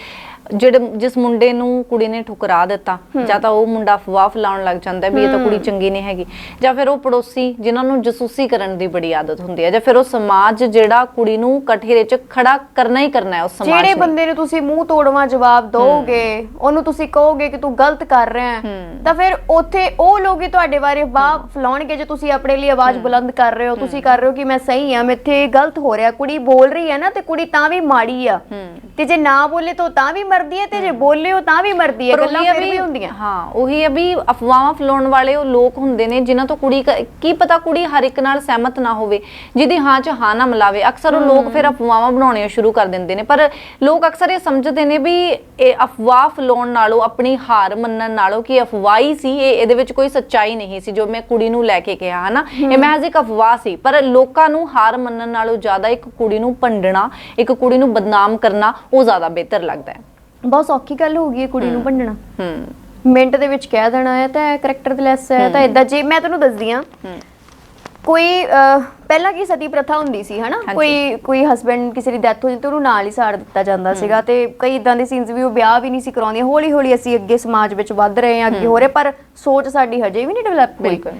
S2: ਜਿਹੜੇ ਜਿਸ ਮੁੰਡੇ ਨੂੰ ਕੁੜੀ ਨੇ ਠੁਕਰਾ ਦਿੱਤਾ ਜਾਂ ਤਾਂ ਉਹ ਮੁੰਡਾ ਅਫਵਾਹ ਫੈਲਾਉਣ ਲੱਗ ਜਾਂਦਾ ਵੀ ਇਹ ਤਾਂ ਕੁੜੀ ਚੰਗੀ ਨਹੀਂ ਹੈਗੀ ਜਾਂ ਫਿਰ ਉਹ ਪੜੋਸੀ ਜਿਨ੍ਹਾਂ ਨੂੰ ਜਸੂਸੀ ਕਰਨ ਦੀ ਬੜੀ ਆਦਤ ਹੁੰਦੀ ਹੈ ਜਾਂ ਫਿਰ ਉਹ ਸਮਾਜ ਜਿਹੜਾ ਕੁੜੀ ਨੂੰ ਕਠੇਰੇ 'ਚ ਖੜਾ ਕਰਨਾ ਹੀ ਕਰਨਾ ਹੈ ਉਸ ਸਮਾਜ
S1: ਜਿਹੜੇ ਬੰਦੇ ਨੂੰ ਤੁਸੀਂ ਮੂੰਹ ਤੋੜਵਾ ਜਵਾਬ ਦੋਗੇ ਉਹਨੂੰ ਤੁਸੀਂ ਕਹੋਗੇ ਕਿ ਤੂੰ ਗਲਤ ਕਰ ਰਿਹਾ ਹੈ ਤਾਂ ਫਿਰ ਉੱਥੇ ਉਹ ਲੋਕ ਹੀ ਤੁਹਾਡੇ ਬਾਰੇ ਬਾਹ ਫਲਾਉਣਗੇ ਜੇ ਤੁਸੀਂ ਆਪਣੇ ਲਈ ਆਵਾਜ਼ ਬੁਲੰਦ ਕਰ ਰਹੇ ਹੋ ਤੁਸੀਂ ਕਰ ਰਹੇ ਹੋ ਕਿ ਮੈਂ ਸਹੀ ਹਾਂ ਮੈਥੇ ਗਲਤ ਹੋ ਰਿਹਾ ਕੁੜੀ ਬੋਲ ਰਹੀ ਹੈ ਨਾ ਤੇ ਕੁੜੀ ਤਾਂ ਵੀ ਮਾੜੀ ਆ। ਤੇ ਜੇ ਨਾ ਬੋਲੇ ਤਾਂ ਤਾਂ ਵੀ ਮਰਨ ਮਰਦੀ ਹੈ ਤੇ ਜੇ ਬੋਲਿਓ ਤਾਂ ਵੀ ਮਰਦੀ ਹੈ ਗੱਲਾਂ ਫਿਰ ਵੀ ਹੁੰਦੀਆਂ।
S2: ਹਾਂ ਉਹੀ ਹੈ ਵੀ ਅਫਵਾਹਾਂ ਫਲਾਉਣ ਵਾਲੇ ਉਹ ਲੋਕ ਹੁੰਦੇ ਨੇ ਜਿਨ੍ਹਾਂ ਤੋਂ ਕੁੜੀ ਕ- ਪਤਾ ਕੁੜੀ ਹਰ ਇੱਕ ਨਾਲ ਸਹਿਮਤ ਨਾ ਹੋਵੇ ਜਿਹਦੀ ਹਾਂ ਚ ਹਾਂ ਨਾ ਮਿਲਾਵੇ। ਅਕਸਰ ਉਹ ਲੋਕ ਫਿਰ ਅਫਵਾਹਾਂ ਬਣਾਉਣੀਆਂ ਸ਼ੁਰੂ ਕਰ ਦਿੰਦੇ ਨੇ ਪਰ ਲੋਕ ਅਕਸਰ ਇਹ ਸਮਝਦੇ ਨੇ ਵੀ ਇਹ ਅਫਵਾਹ ਫਲਾਉਣ ਨਾਲੋਂ ਆਪਣੀ ਹਾਰ ਮੰਨਣ ਨਾਲੋਂ ਕਿ ਅਫਵਾਹ ਹੀ ਸੀ ਇਹ ਇਹਦੇ ਵਿੱਚ ਕੋਈ ਸੱਚਾਈ ਨਹੀਂ ਸੀ ਜੋ ਮੈਂ ਕੁੜੀ ਨੂੰ ਲੈ ਕੇ ਕਿਹਾ ਹਨਾ? ਇਹ ਮਹਿਜ਼ ਇੱਕ ਅਫਵਾਹ ਸੀ ਪਰ ਲੋਕਾਂ ਨੂੰ ਹਾਰ ਮੰਨਣ ਨਾਲੋਂ ਜ਼ਿਆਦਾ ਇੱਕ ਕੁੜੀ ਨੂੰ ਭੰਡਣਾ ਇੱਕ ਕੁੜੀ ਨੂੰ ਬਦਨਾਮ ਕਰਨਾ ਉਹ ਜ਼ਿਆਦਾ ਬਿਹਤਰ ਲੱਗਦਾ ਹੈ।
S1: ਬਹੁਤ ਸੌਖੀ ਗੱਲ ਹੋ ਗਈ ਹੈ ਕੁੜੀ ਨੂੰ ਭੰਡਣਾ
S2: ਹੂੰ।
S1: ਮਿੰਟ ਦੇ ਵਿੱਚ ਕਹਿ ਦੇਣਾ ਹੈ ਤਾਂ ਕੈਰੈਕਟਰ ਦੇ ਲੈਸ ਹੈ ਤਾਂ ਇਦਾਂ ਜੇ ਮੈਂ ਤੈਨੂੰ ਦੱਸਦੀ ਆ
S2: ਹੂੰ।
S1: ਕੋਈ ਪਹਿਲਾਂ ਕੀ ਸਤੀ ਪ੍ਰਥਾ ਹੁੰਦੀ ਸੀ ਹਨਾ। ਕੋਈ ਕੋਈ ਹਸਬੰਡ ਕਿਸੇ ਦੀ ਡੈਥ ਹੋ ਜਾਂਦੀ ਤੇ ਉਹਨੂੰ ਨਾਲ ਹੀ ਸਾੜ ਦਿੱਤਾ ਜਾਂਦਾ ਸੀਗਾ ਤੇ ਕਈ ਇਦਾਂ ਦੇ ਸੀਨਸ ਵੀ ਉਹ ਵਿਆਹ ਵੀ ਨਹੀਂ ਸੀ ਕਰਾਉਂਦੀਆਂ। ਹੌਲੀ ਹੌਲੀ ਅਸੀਂ ਅੱਗੇ ਸਮਾਜ ਵਿੱਚ ਵੱਧ ਰਹੇ ਹਾਂ ਅੱਗੇ ਹੋ। ਰਹੇ ਪਰ ਸੋਚ ਸਾਡੀ ਹਜੇ ਵੀ ਨਹੀਂ ਡਿਵੈਲਪ ਹੋਈ।
S2: ਬਿਲਕੁਲ।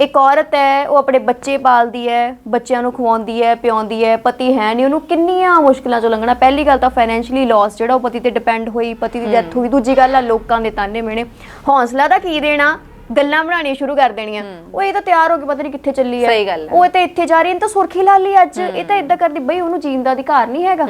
S1: ਇੱਕ ਔਰਤ ਹੈ ਉਹ ਆਪਣੇ ਬੱਚੇ ਪਾਲਦੀ ਹੈ ਬੱਚਿਆਂ ਨੂੰ ਖਵਾਉਂਦੀ ਹੈ ਪਿਆਉਂਦੀ ਹੈ ਪਤੀ ਹੈ ਨਹੀਂ ਉਹਨੂੰ ਕਿੰਨੀਆਂ ਮੁਸ਼ਕਲਾਂ ਚੋਂ ਲੰਘਣਾ। ਪਹਿਲੀ ਗੱਲ ਤਾਂ ਫਾਈਨੈਂਸ਼ੀਅਲੀ ਲਾਸ ਜਿਹੜਾ ਉਹ ਪਤੀ ਤੇ ਡਿਪੈਂਡ ਹੋਈ ਪਤੀ ਦੀ ਡੈਥ ਹੋ। ਗਈ ਦੂਜੀ ਗੱਲ ਆ ਲੋਕਾਂ ਦੇ ਤਾਨੇ ਮਿਹਣੇ ਹੌਸਲਾ ਤਾਂ ਕੀ ਦੇਣਾ? ਗੱਲਾਂ ਬਣਾਉਣੀਆਂ ਸ਼ੁਰੂ ਕਰ ਦੇਣੀਆਂ। ਉਹ ਇਹ ਤਾਂ ਤਿਆਰ ਹੋ ਕੇ ਪਤਾ ਨਹੀਂ ਕਿੱਥੇ ਚੱਲੀ ਹੈ
S2: ਸਹੀ ਗੱਲ।
S1: ਉਹ ਤਾਂ ਇੱਥੇ ਜਾ ਰਹੀ ਹੈ ਤਾਂ ਸੁਰਖੀ ਲਾ ਲਈ ਅੱਜ। ਇਹ ਤਾਂ ਇਦਾਂ ਕਰਦੀ ਬਈ ਉਹਨੂੰ ਜੀਣ ਦਾ ਅਧਿਕਾਰ ਨਹੀਂ ਹੈਗਾ।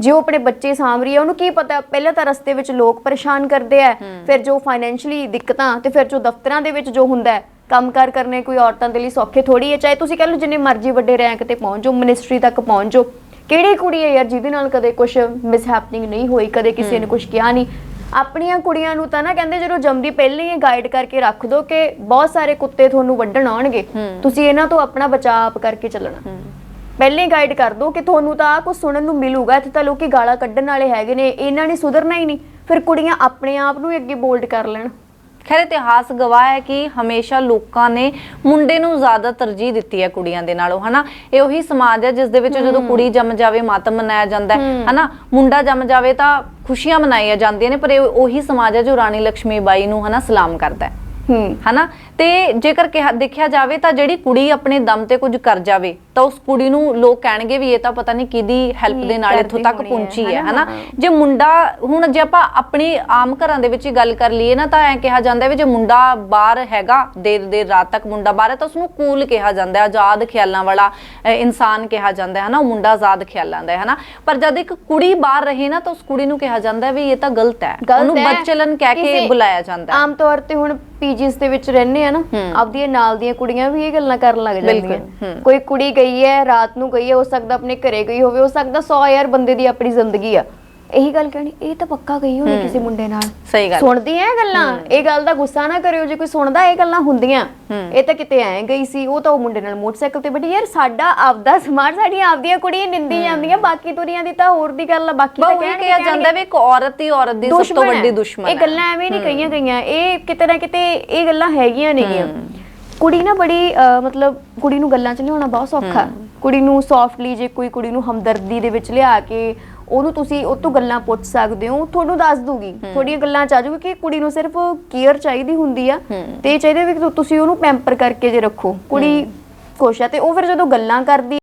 S1: ਜੇ ਉਹ ਆਪਣੇ ਬੱਚੇ ਸਾਂਭ ਰਹੀ ਹੈ ਉਹਨੂੰ ਕੀ ਪਤਾ? ਪਹਿਲਾਂ ਤਾਂ ਰਸਤੇ ਵਿੱਚ ਲੋਕ ਪਰੇਸ਼ਾਨ ਕਰਦੇ ਆ। ਫਿਰ ਜੋ ਫਾਈਨੈਂਸ਼ੀਅਲੀ ਦਿੱਕਤਾਂ ਤੇ ਫਿਰ ਜੋ ਦਫ਼ਤਰਾਂ ਦੇ ਵਿੱਚ ਜੋ ਹੁੰਦਾ ਹੈ ਕੰਮਕਾਰ ਕਰਨੇ ਕੋਈ ਔਰਤਾਂ ਦੇ ਲਈ ਸੌਖੇ ਥੋੜੀ ਹੈ ਚਾਹੇ ਤੁਸੀਂ ਕਹ ਲਓ ਜਿੰਨੇ ਮਰਜ਼ੀ ਵੱਡੇ ਰੈਂਕ ਤੇ ਪਹੁੰਚੋ ਮਿਨਿਸਟਰੀ ਤੱਕ ਪਹੁੰਚੋ ਕਿਹੜੀ ਕੁੜੀ ਹੈ ਯਾਰ ਜਿਹਦੇ ਨਾਲ ਕਦੇ ਕੁਝ ਮਿਸਹੈਪਨਿੰਗ ਨਹੀਂ ਹੋਈ ਕਦੇ ਕਿਸੇ ਨੇ ਕੁਝ ਕਿਹਾ ਨਹੀਂ। ਆਪਣੀਆਂ ਕੁੜੀਆਂ ਨੂੰ ਤਾਂ ਨਾ ਕਹਿੰਦੇ ਜਦੋਂ ਜੰਮਦੀ ਪਹਿਲਾਂ ਹੀ ਗਾਈਡ ਕਰਕੇ ਰੱਖ ਦੋ ਕਿ ਬਹੁਤ ਸਾਰੇ ਕੁੱਤੇ ਤੁਹਾਨੂੰ ਵੱਢਣ ਆਉਣਗੇ। ਤੁਸੀਂ ਇਹਨਾਂ ਤੋਂ ਆਪਣਾ ਬਚਾਅ ਆਪ ਕਰਕੇ ਚੱਲਣਾ। ਪਹਿਲੇ ਗਾਈਡ ਕਰ ਦੋ ਕਿ ਤੁਹਾਨੂੰ ਤਾਂ ਕੁਝ ਸੁਣਨ ਨੂੰ ਮਿਲੂਗਾ ਇੱਥੇ ਤਾਂ ਲੋਕੀ ਗਾਲਾਂ ਕੱਢਣ ਵਾਲੇ ਹੈਗੇ ਨੇ ਇਹਨਾਂ ਨੇ ਸੁਧਰਨਾ ਹੀ ਨਹੀਂ। ਫਿਰ ਕੁੜੀਆਂ ਆਪਣੇ ਆਪ ਨੂੰ ਅੱਗੇ ਬੋਲਡ ਕਰ ਲੈਣ।
S2: ਖੈਰ ਇਤਿਹਾਸ ਗਵਾਹ ਹੈ ਕਿ ਹਮੇਸ਼ਾ ਲੋਕਾਂ ਨੇ ਮੁੰਡੇ ਨੂੰ ਜ਼ਿਆਦਾ ਤਰਜੀਹ ਦਿੱਤੀ ਹੈ ਕੁੜੀਆਂ ਦੇ ਨਾਲੋਂ ਹਨਾ? ਇਹ ਉਹੀ ਸਮਾਜ ਹੈ ਜਿਸ ਦੇ ਵਿੱਚ ਜਦੋਂ ਕੁੜੀ ਜੰਮ ਜਾਵੇ ਮਾਤਮ ਮਨਾਇਆ ਜਾਂਦਾ ਹੈ ਹਨਾ? ਮੁੰਡਾ ਜੰਮ ਜਾਵੇ ਤਾਂ ਖੁਸ਼ੀਆਂ ਮਨਾਈਆਂ ਜਾਂਦੀਆਂ ਨੇ ਪਰ ਇਹ ਉਹੀ ਸਮਾਜ ਹੈ ਜੋ ਰਾਣੀ ਲక్ష్ਮੀ ਬਾਈ ਨੂੰ ਹਨਾ ਸਲਾਮ ਕਰਦਾ ਹੈ।
S1: ਹੂੰ।
S2: ਹਨਾ? ਤੇ ਜੇਕਰ ਕਿਹਾ ਦੇਖਿਆ ਜਾਵੇ ਤਾਂ ਜਿਹੜੀ ਕੁੜੀ ਆਪਣੇ ਦਮ ਤੇ ਕੁਝ ਕਰ ਜਾਵੇ ਤਾਂ ਉਸ ਕੁੜੀ ਨੂੰ ਲੋਕ ਕਹਿਣਗੇ ਵੀ ਇਹ ਤਾਂ ਪਤਾ ਨਹੀਂ ਕਿਹਦੀ ਹੈਲਪ ਦੇ ਨਾਲ ਇੱਥੋਂ ਤੱਕ ਪਹੁੰਚੀ ਹੈ
S1: ਹਨਾ?
S2: ਜੇ ਮੁੰਡਾ ਹੁਣ ਜੇ ਆਪਾਂ ਆਪਣੀ ਆਮ ਘਰਾਂ ਦੇ ਵਿੱਚ ਹੀ ਗੱਲ ਕਰ ਲਈਏ ਨਾ ਤਾਂ ਐ ਕਿਹਾ ਜਾਂਦਾ ਵੀ ਜੇ ਮੁੰਡਾ ਬਾਹਰ ਹੈਗਾ ਦੇਰ ਦੇਰ ਰਾਤ ਤੱਕ ਮੁੰਡਾ ਬਾਹਰ ਹੈ ਤਾਂ ਉਸਨੂੰ ਕੂਲ ਕਿਹਾ ਜਾਂਦਾ ਹੈ ਆਜ਼ਾਦ ਖਿਆਲਾਂ ਵਾਲਾ ਇਨਸਾਨ ਕਿਹਾ ਜਾਂਦਾ ਹੈ ਹਨਾ? ਉਹ ਮੁੰਡਾ ਆਜ਼ਾਦ ਖਿਆਲਾਂ ਦਾ ਹੈ ਹਨਾ? ਪਰ ਜਦ ਇੱਕ ਕੁੜੀ ਬਾਹਰ ਰਹੇ ਨਾ ਤਾਂ ਉਸ ਕੁੜੀ ਨੂੰ ਕਿਹਾ ਜਾਂਦਾ ਵੀ ਇਹ ਤਾਂ ਗਲਤ ਹੈ। ਉਹਨੂੰ। ਬਦਚਲਨ ਕਹਿ ਕੇ ਬੁਲਾਇਆ ਜਾਂਦਾ ਹੈ।
S1: ਆਮ ਤੌਰ ਤੇ ਹੁਣ ਪੀਜੀਸ ਦੇ ਵਿੱਚ ਰਹਿੰਦੇ ਆ ਨਾ ਆਪਦੀਆਂ ਨਾਲ ਦੀਆਂ ਕੁੜੀਆਂ ਵੀ ਇਹ ਗੱਲਾਂ ਕਰਨ ਲੱਗ ਜਾਂਦੀਆਂ। ਕੋਈ ਕੁੜੀ ਗਈ ਹੈ ਰਾਤ ਨੂੰ ਗਈ ਹੈ ਹੋ ਸਕਦਾ ਆਪਣੇ ਘਰੇ ਗਈ ਹੋਵੇ ਹੋ ਸਕਦਾ 100 ਯਾਰ ਬੰਦੇ ਦੀ ਆਪਣੀ ਜ਼ਿੰਦਗੀ ਆ। ਇਹੀ ਗੱਲ ਕਹਿਣੀ ਇਹ ਤਾਂ ਪੱਕਾ ਗਈ ਹੋਣੀ ਕਿਸੇ ਮੁੰਡੇ ਨਾਲ।
S2: ਸਹੀ ਗੱਲ।
S1: ਸੁਣਦੀ ਐ ਗੱਲਾਂ? ਇਹ ਗੱਲ ਦਾ ਗੁੱਸਾ ਨਾ ਕਰਿਓ ਜੇ ਕੋਈ ਸੁਣਦਾ ਇਹ ਗੱਲਾਂ ਹੁੰਦੀਆਂ। ਇਹ ਤਾਂ ਕਿਤੇ ਐ ਗਈ ਸੀ ਉਹ ਤਾਂ ਉਹ ਮੁੰਡੇ ਨਾਲ ਮੋਟਰਸਾਈਕਲ ਤੇ ਬੈਠੀ ਯਾਰ ਸਾਡਾ ਆਪਦਾ ਸਮਾਜ ਸਾਡੀਆਂ ਆਪਦੀਆਂ ਕੁੜੀਆਂ ਨਿੰਦੀ ਜਾਂਦੀਆਂ ਬਾਕੀ ਤੁਰੀਆਂ ਦੀ ਤਾਂ ਹੋਰ ਦੀ ਗੱਲ ਆ ਬਾਕੀ ਤਾਂ
S2: ਕਿਹਾ ਜਾਂਦਾ ਵੀ ਇੱਕ ਔਰਤ ਹੀ ਔਰਤ ਦੀ ਸਭ ਤੋਂ ਵੱਡੀ। ਦੁਸ਼ਮਣ
S1: ਇਹ ਗੱਲਾਂ ਐਵੇਂ ਨਹੀਂ ਕਹੀਆਂ ਗਈਆਂ। ਇਹ ਕਿਤੇ ਨਾ ਕਿਤੇ ਇਹ ਗੱਲਾਂ ਹੈਗੀਆਂ ਨੇਗੀਆਂ। ਕੁੜੀ ਨਾ ਬੜੀ ਮਤਲਬ ਕੁੜੀ ਨੂੰ ਗੱਲਾਂ 'ਚ ਲਿਆਉਣਾ ਬਹੁਤ ਸੌਖਾ। ਕੁੜੀ ਨੂੰ ਸੌਫਟਲੀ ਜੇ ਕੋਈ ਕੁੜੀ ਨੂੰ ਹਮਦਰਦੀ ਦੇ ਵਿੱਚ ਲਿਆ ਕੇ ਉਹਨੂੰ ਤੁਸੀਂ ਉਹ ਤੋਂ ਗੱਲਾਂ ਪੁੱਛ ਸਕਦੇ ਹੋ ਤੁਹਾਨੂੰ ਦੱਸ ਦੂਗੀ। ਤੁਹਾਡੀਆਂ ਗੱਲਾਂ ਚ ਆ ਜਾਊਗੀ ਕਿ ਕੁੜੀ ਨੂੰ ਸਿਰਫ ਕੇਅਰ ਚਾਹੀਦੀ ਹੁੰਦੀ ਆ ਤੇ ਚਾਹੀਦਾ ਵੀ ਤੁਸੀਂ ਉਹਨੂੰ ਪੈਂਪਰ ਕਰਕੇ ਜੇ ਰੱਖੋ। ਕੁੜੀ ਖੁਸ਼ ਆ ਤੇ ਉਹ ਫਿਰ ਜਦੋਂ ਗੱਲਾਂ ਕਰਦੀ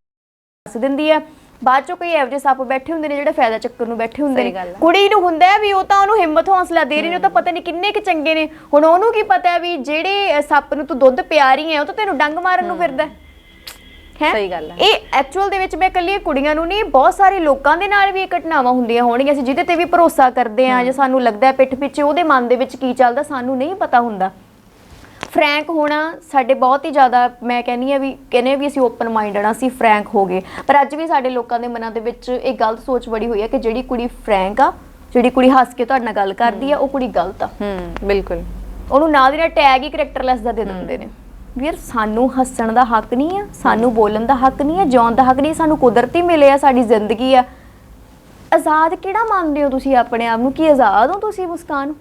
S1: ਦੱਸ ਦਿੰਦੀ ਆ ਬਾਅਦ ਚੋਂ ਕੋਈ ਜਿਹੇ ਸੱਪ ਬੈਠੇ ਹੁੰਦੇ ਨੇ ਜਿਹੜੇ ਫਾਇਦਾ ਚੱਕਰ ਨੂੰ ਬੈਠੇ ਹੁੰਦੇ ਨੇ। ਕੁੜੀ ਨੂੰ ਹੁੰਦਾ ਹੈ ਵੀ ਉਹ ਤਾਂ ਉਹਨੂੰ ਹਿੰਮਤ ਹੌਸਲਾ ਦੇ ਰਹੀ ਨੇ ਉਹ ਤਾਂ ਪਤਾ ਨਹੀਂ ਕਿੰਨੇ ਕੁ ਚੰਗੇ ਨੇ। ਹੁਣ ਉਹਨੂੰ ਕੀ ਪਤਾ ਵੀ ਜਿਹੜੇ ਸੱਪ ਨੂੰ ਤੂੰ ਦੁੱਧ ਪਿਆ ਰਹੀ ਹੈ ਉਹ ਤਾਂ ਤੈਨੂੰ ਡੰਗ ਮਾਰਨ ਨੂੰ ਫਿਰਦਾ। ਹੈ ਹੈਂ?
S2: ਸਹੀ ਗੱਲ ਹੈ।
S1: ਇਹ ਐਕਚੁਅਲ ਦੇ ਵਿੱਚ ਮੈਂ ਇਕੱਲੀ ਕੁੜੀਆਂ ਨੂੰ ਨਹੀਂ ਬਹੁਤ ਸਾਰੇ ਲੋਕਾਂ ਦੇ ਨਾਲ ਵੀ ਇਹ ਘਟਨਾਵਾਂ ਹੁੰਦੀਆਂ ਹੋਣਗੀਆਂ। ਅਸੀਂ ਜਿਹਦੇ ਤੇ ਵੀ ਭਰੋਸਾ ਕਰਦੇ ਆ ਜਾਂ ਸਾਨੂੰ ਲੱਗਦਾ ਹੈ ਪਿੱਠ ਪਿੱਛੇ ਉਹਦੇ ਮਨ ਦੇ ਵਿੱਚ ਕੀ ਚੱਲਦਾ ਸਾਨੂੰ ਨਹੀਂ ਪਤਾ ਹੁੰਦਾ। ਫਰੈਂਕ ਹੋਣਾ ਸਾਡੇ ਬਹੁਤ ਹੀ ਜ਼ਿਆਦਾ ਮੈਂ ਕਹਿੰਨੀ ਆ ਵੀ ਕਹਿੰਦੇ ਵੀ ਅਸੀਂ ਓਪਨ ਮਾਈਂਡਡ ਆ ਅਸੀਂ ਫਰੈਂਕ ਹੋ ਗਏ। ਪਰ ਅੱਜ ਵੀ ਸਾਡੇ ਲੋਕਾਂ ਦੇ ਮਨਾਂ ਦੇ ਵਿੱਚ ਇਹ ਗਲਤ ਸੋਚ ਬੜੀ ਹੋਈ ਹੈ ਕਿ ਜਿਹੜੀ ਕੁੜੀ ਫਰੈਂਕ ਆ ਜਿਹੜੀ ਕੁੜੀ ਹੱਸ ਕੇ ਤੁਹਾਡੇ ਨਾਲ ਗੱਲ ਕਰਦੀ ਆ ਉਹ ਕੁੜੀ ਗਲਤ ਆ।
S2: ਹੂੰ ਬਿਲਕੁਲ।
S1: ਉਹਨੂੰ ਨਾਲ ਦੀ ਨਾਲ ਟੈਗ ਹੀ ਕੈਰੈਕਟਰਲੈਸ ਦਾ ਦੇ ਦਿੰਦੇ ਨੇ। ਵੀਰ ਸਾਨੂੰ ਹੱਸਣ ਦਾ ਹੱਕ ਨਹੀਂ ਆ ਸਾਨੂੰ ਬੋਲਣ ਦਾ ਹੱਕ ਨਹੀਂ ਆ ਜਿਉਣ ਦਾ ਹੱਕ ਨਹੀਂ ਸਾਨੂੰ ਕੁਦਰਤੀ ਮਿਲਿਆ ਸਾਡੀ ਜ਼ਿੰਦਗੀ ਆ। ਆਜ਼ਾਦ ਕਿਹੜਾ ਮੰਨਦੇ ਹੋ ਤੁਸੀਂ ਆਪਣੇ ਆਪ ਨੂੰ? ਕੀ ਆਜ਼ਾਦ ਹੋ ਤੁਸੀਂ ਮੁਸਕਾਨ?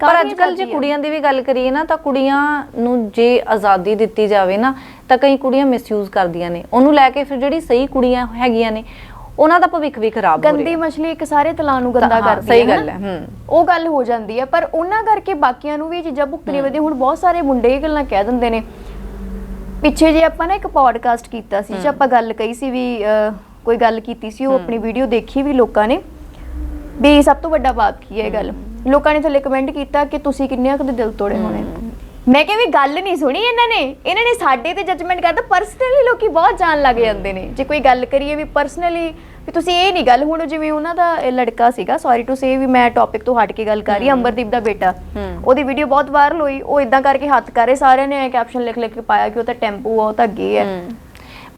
S2: ਪਰ ਅੱਜ ਕੱਲ ਜੇ
S1: ਆ?
S2: ਕੁੜੀਆਂ ਦੀ ਵੀ ਗੱਲ ਕਰੀਏ ਨਾ ਤਾਂ ਕੁੜੀਆਂ ਨੂੰ ਜੇ ਆਜ਼ਾਦੀ ਦਿੱਤੀ ਜਾਵੇ ਨਾ ਤਾਂ ਕਈ ਕੁੜੀਆਂ ਮਿਸਯੂਜ਼ ਕਰਦੀਆਂ ਨੇ। ਉਹਨੂੰ ਲੈ ਕੇ ਫਿਰ ਜਿਹੜੀ ਸਹੀ ਕੁੜੀਆਂ ਹੈਗੀਆਂ ਨੇ ਉਹਨਾਂ ਦਾ ਭਵਿੱਖ ਵੀ ਖਰਾਬ ਹੋ
S1: ਗੰਦੀ
S2: ਰਿਹਾ
S1: ਮਛਲੀ ਇੱਕ ਸਾਰੇ ਤਲਾਂ ਨੂੰ ਗੰਦਾ ਕਰਦੀ
S2: ਸਹੀ
S1: ਹੈ ਨਾ।
S2: ਗੱਲ ਹੈ, ਹੂੰ।
S1: ਉਹ ਗੱਲ ਹੋ ਜਾਂਦੀ ਹੈ ਪਰ ਉਹਨਾਂ ਕਰਕੇ ਬਾਕੀਆਂ ਨੂੰ ਵੀ ਇਹ ਚੀਜ਼ਾਂ ਭੁਗਤਣੀਆਂ ਪੈਂਦੀਆਂ ਹੁਣ ਬਹੁਤ ਸਾਰੇ ਮੁੰਡੇ ਇਹ ਗੱਲਾਂ ਕਹਿ ਦਿੰਦੇ ਨੇ। ਪਿੱਛੇ ਜੇ ਆਪਾਂ ਨਾ ਇੱਕ ਪੋਡਕਾਸਟ ਕੀਤਾ ਸੀ ਜੇ ਆਪਾਂ ਗੱਲ ਕਹੀ ਸੀ ਵੀ ਕੋਈ ਗੱਲ ਕੀਤੀ ਸੀ ਉਹ ਆਪਣੀ ਵੀਡੀਓ ਦੇਖੀ ਵੀ ਲੋਕਾਂ ਨੇ। ਵੀ ਸਭ ਤੋਂ ਵੱਡਾ ਪਾਪ ਕੀ ਹੈ ਇਹ ਗੱਲ? ਲੋਕਾਂ ਨੇ ਥੱਲੇ ਕਮੈਂਟ ਕੀਤਾ ਕਿ ਤੁਸੀਂ ਕਿੰਨੇ ਕੁ ਦੇ ਦਿਲ ਤੋੜੇ ਹੋਣੇ। ਮੈਂ ਕਿਹਾ ਵੀ ਗੱਲ ਨਹੀਂ ਸੁਣੀ ਇਹਨਾਂ ਨੇ। ਇਹਨਾਂ ਨੇ ਸਾਡੇ ਤੇ ਜੱਜਮੈਂਟ ਕਰਦਾ ਪਰਸਨਲੀ ਲੋਕੀ ਬਹੁਤ ਜਾਣ ਲੱਗ ਜਾਂਦੇ ਨੇ। ਜੇ ਕੋਈ ਗੱਲ ਕਰੀਏ ਵੀ ਪਰਸਨਲੀ ਵੀ ਤੁਸੀਂ ਇਹ ਨਹੀਂ ਗੱਲ ਹੁਣ ਜਿਵੇਂ ਉਹਨਾਂ ਦਾ ਇਹ ਲੜਕਾ ਸੀਗਾ ਸੌਰੀ ਟੂ ਸੇ ਵੀ ਮੈਂ ਟੌਪਿਕ ਤੋਂ ਹਟ ਕੇ ਗੱਲ ਕਰ ਰਹੀ ਅੰਬਰਦੀਪ ਦਾ ਬੇਟਾ। ਉਹਦੀ ਵੀਡੀਓ ਬਹੁਤ ਵਾਇਰਲ ਹੋਈ ਉਹ ਇਦਾਂ ਕਰਕੇ ਹੱਥ ਕਰੇ ਸਾਰਿਆਂ ਨੇ ਕੈਪਸ਼ਨ ਲਿਖ ਲਿਖ ਕੇ ਪਾਇਆ ਕਿ ਉਹ ਤਾਂ ਟੈਂਪੂ ਆ ਉਹ ਤਾਂ ਅੱਗੇ ਹੈ।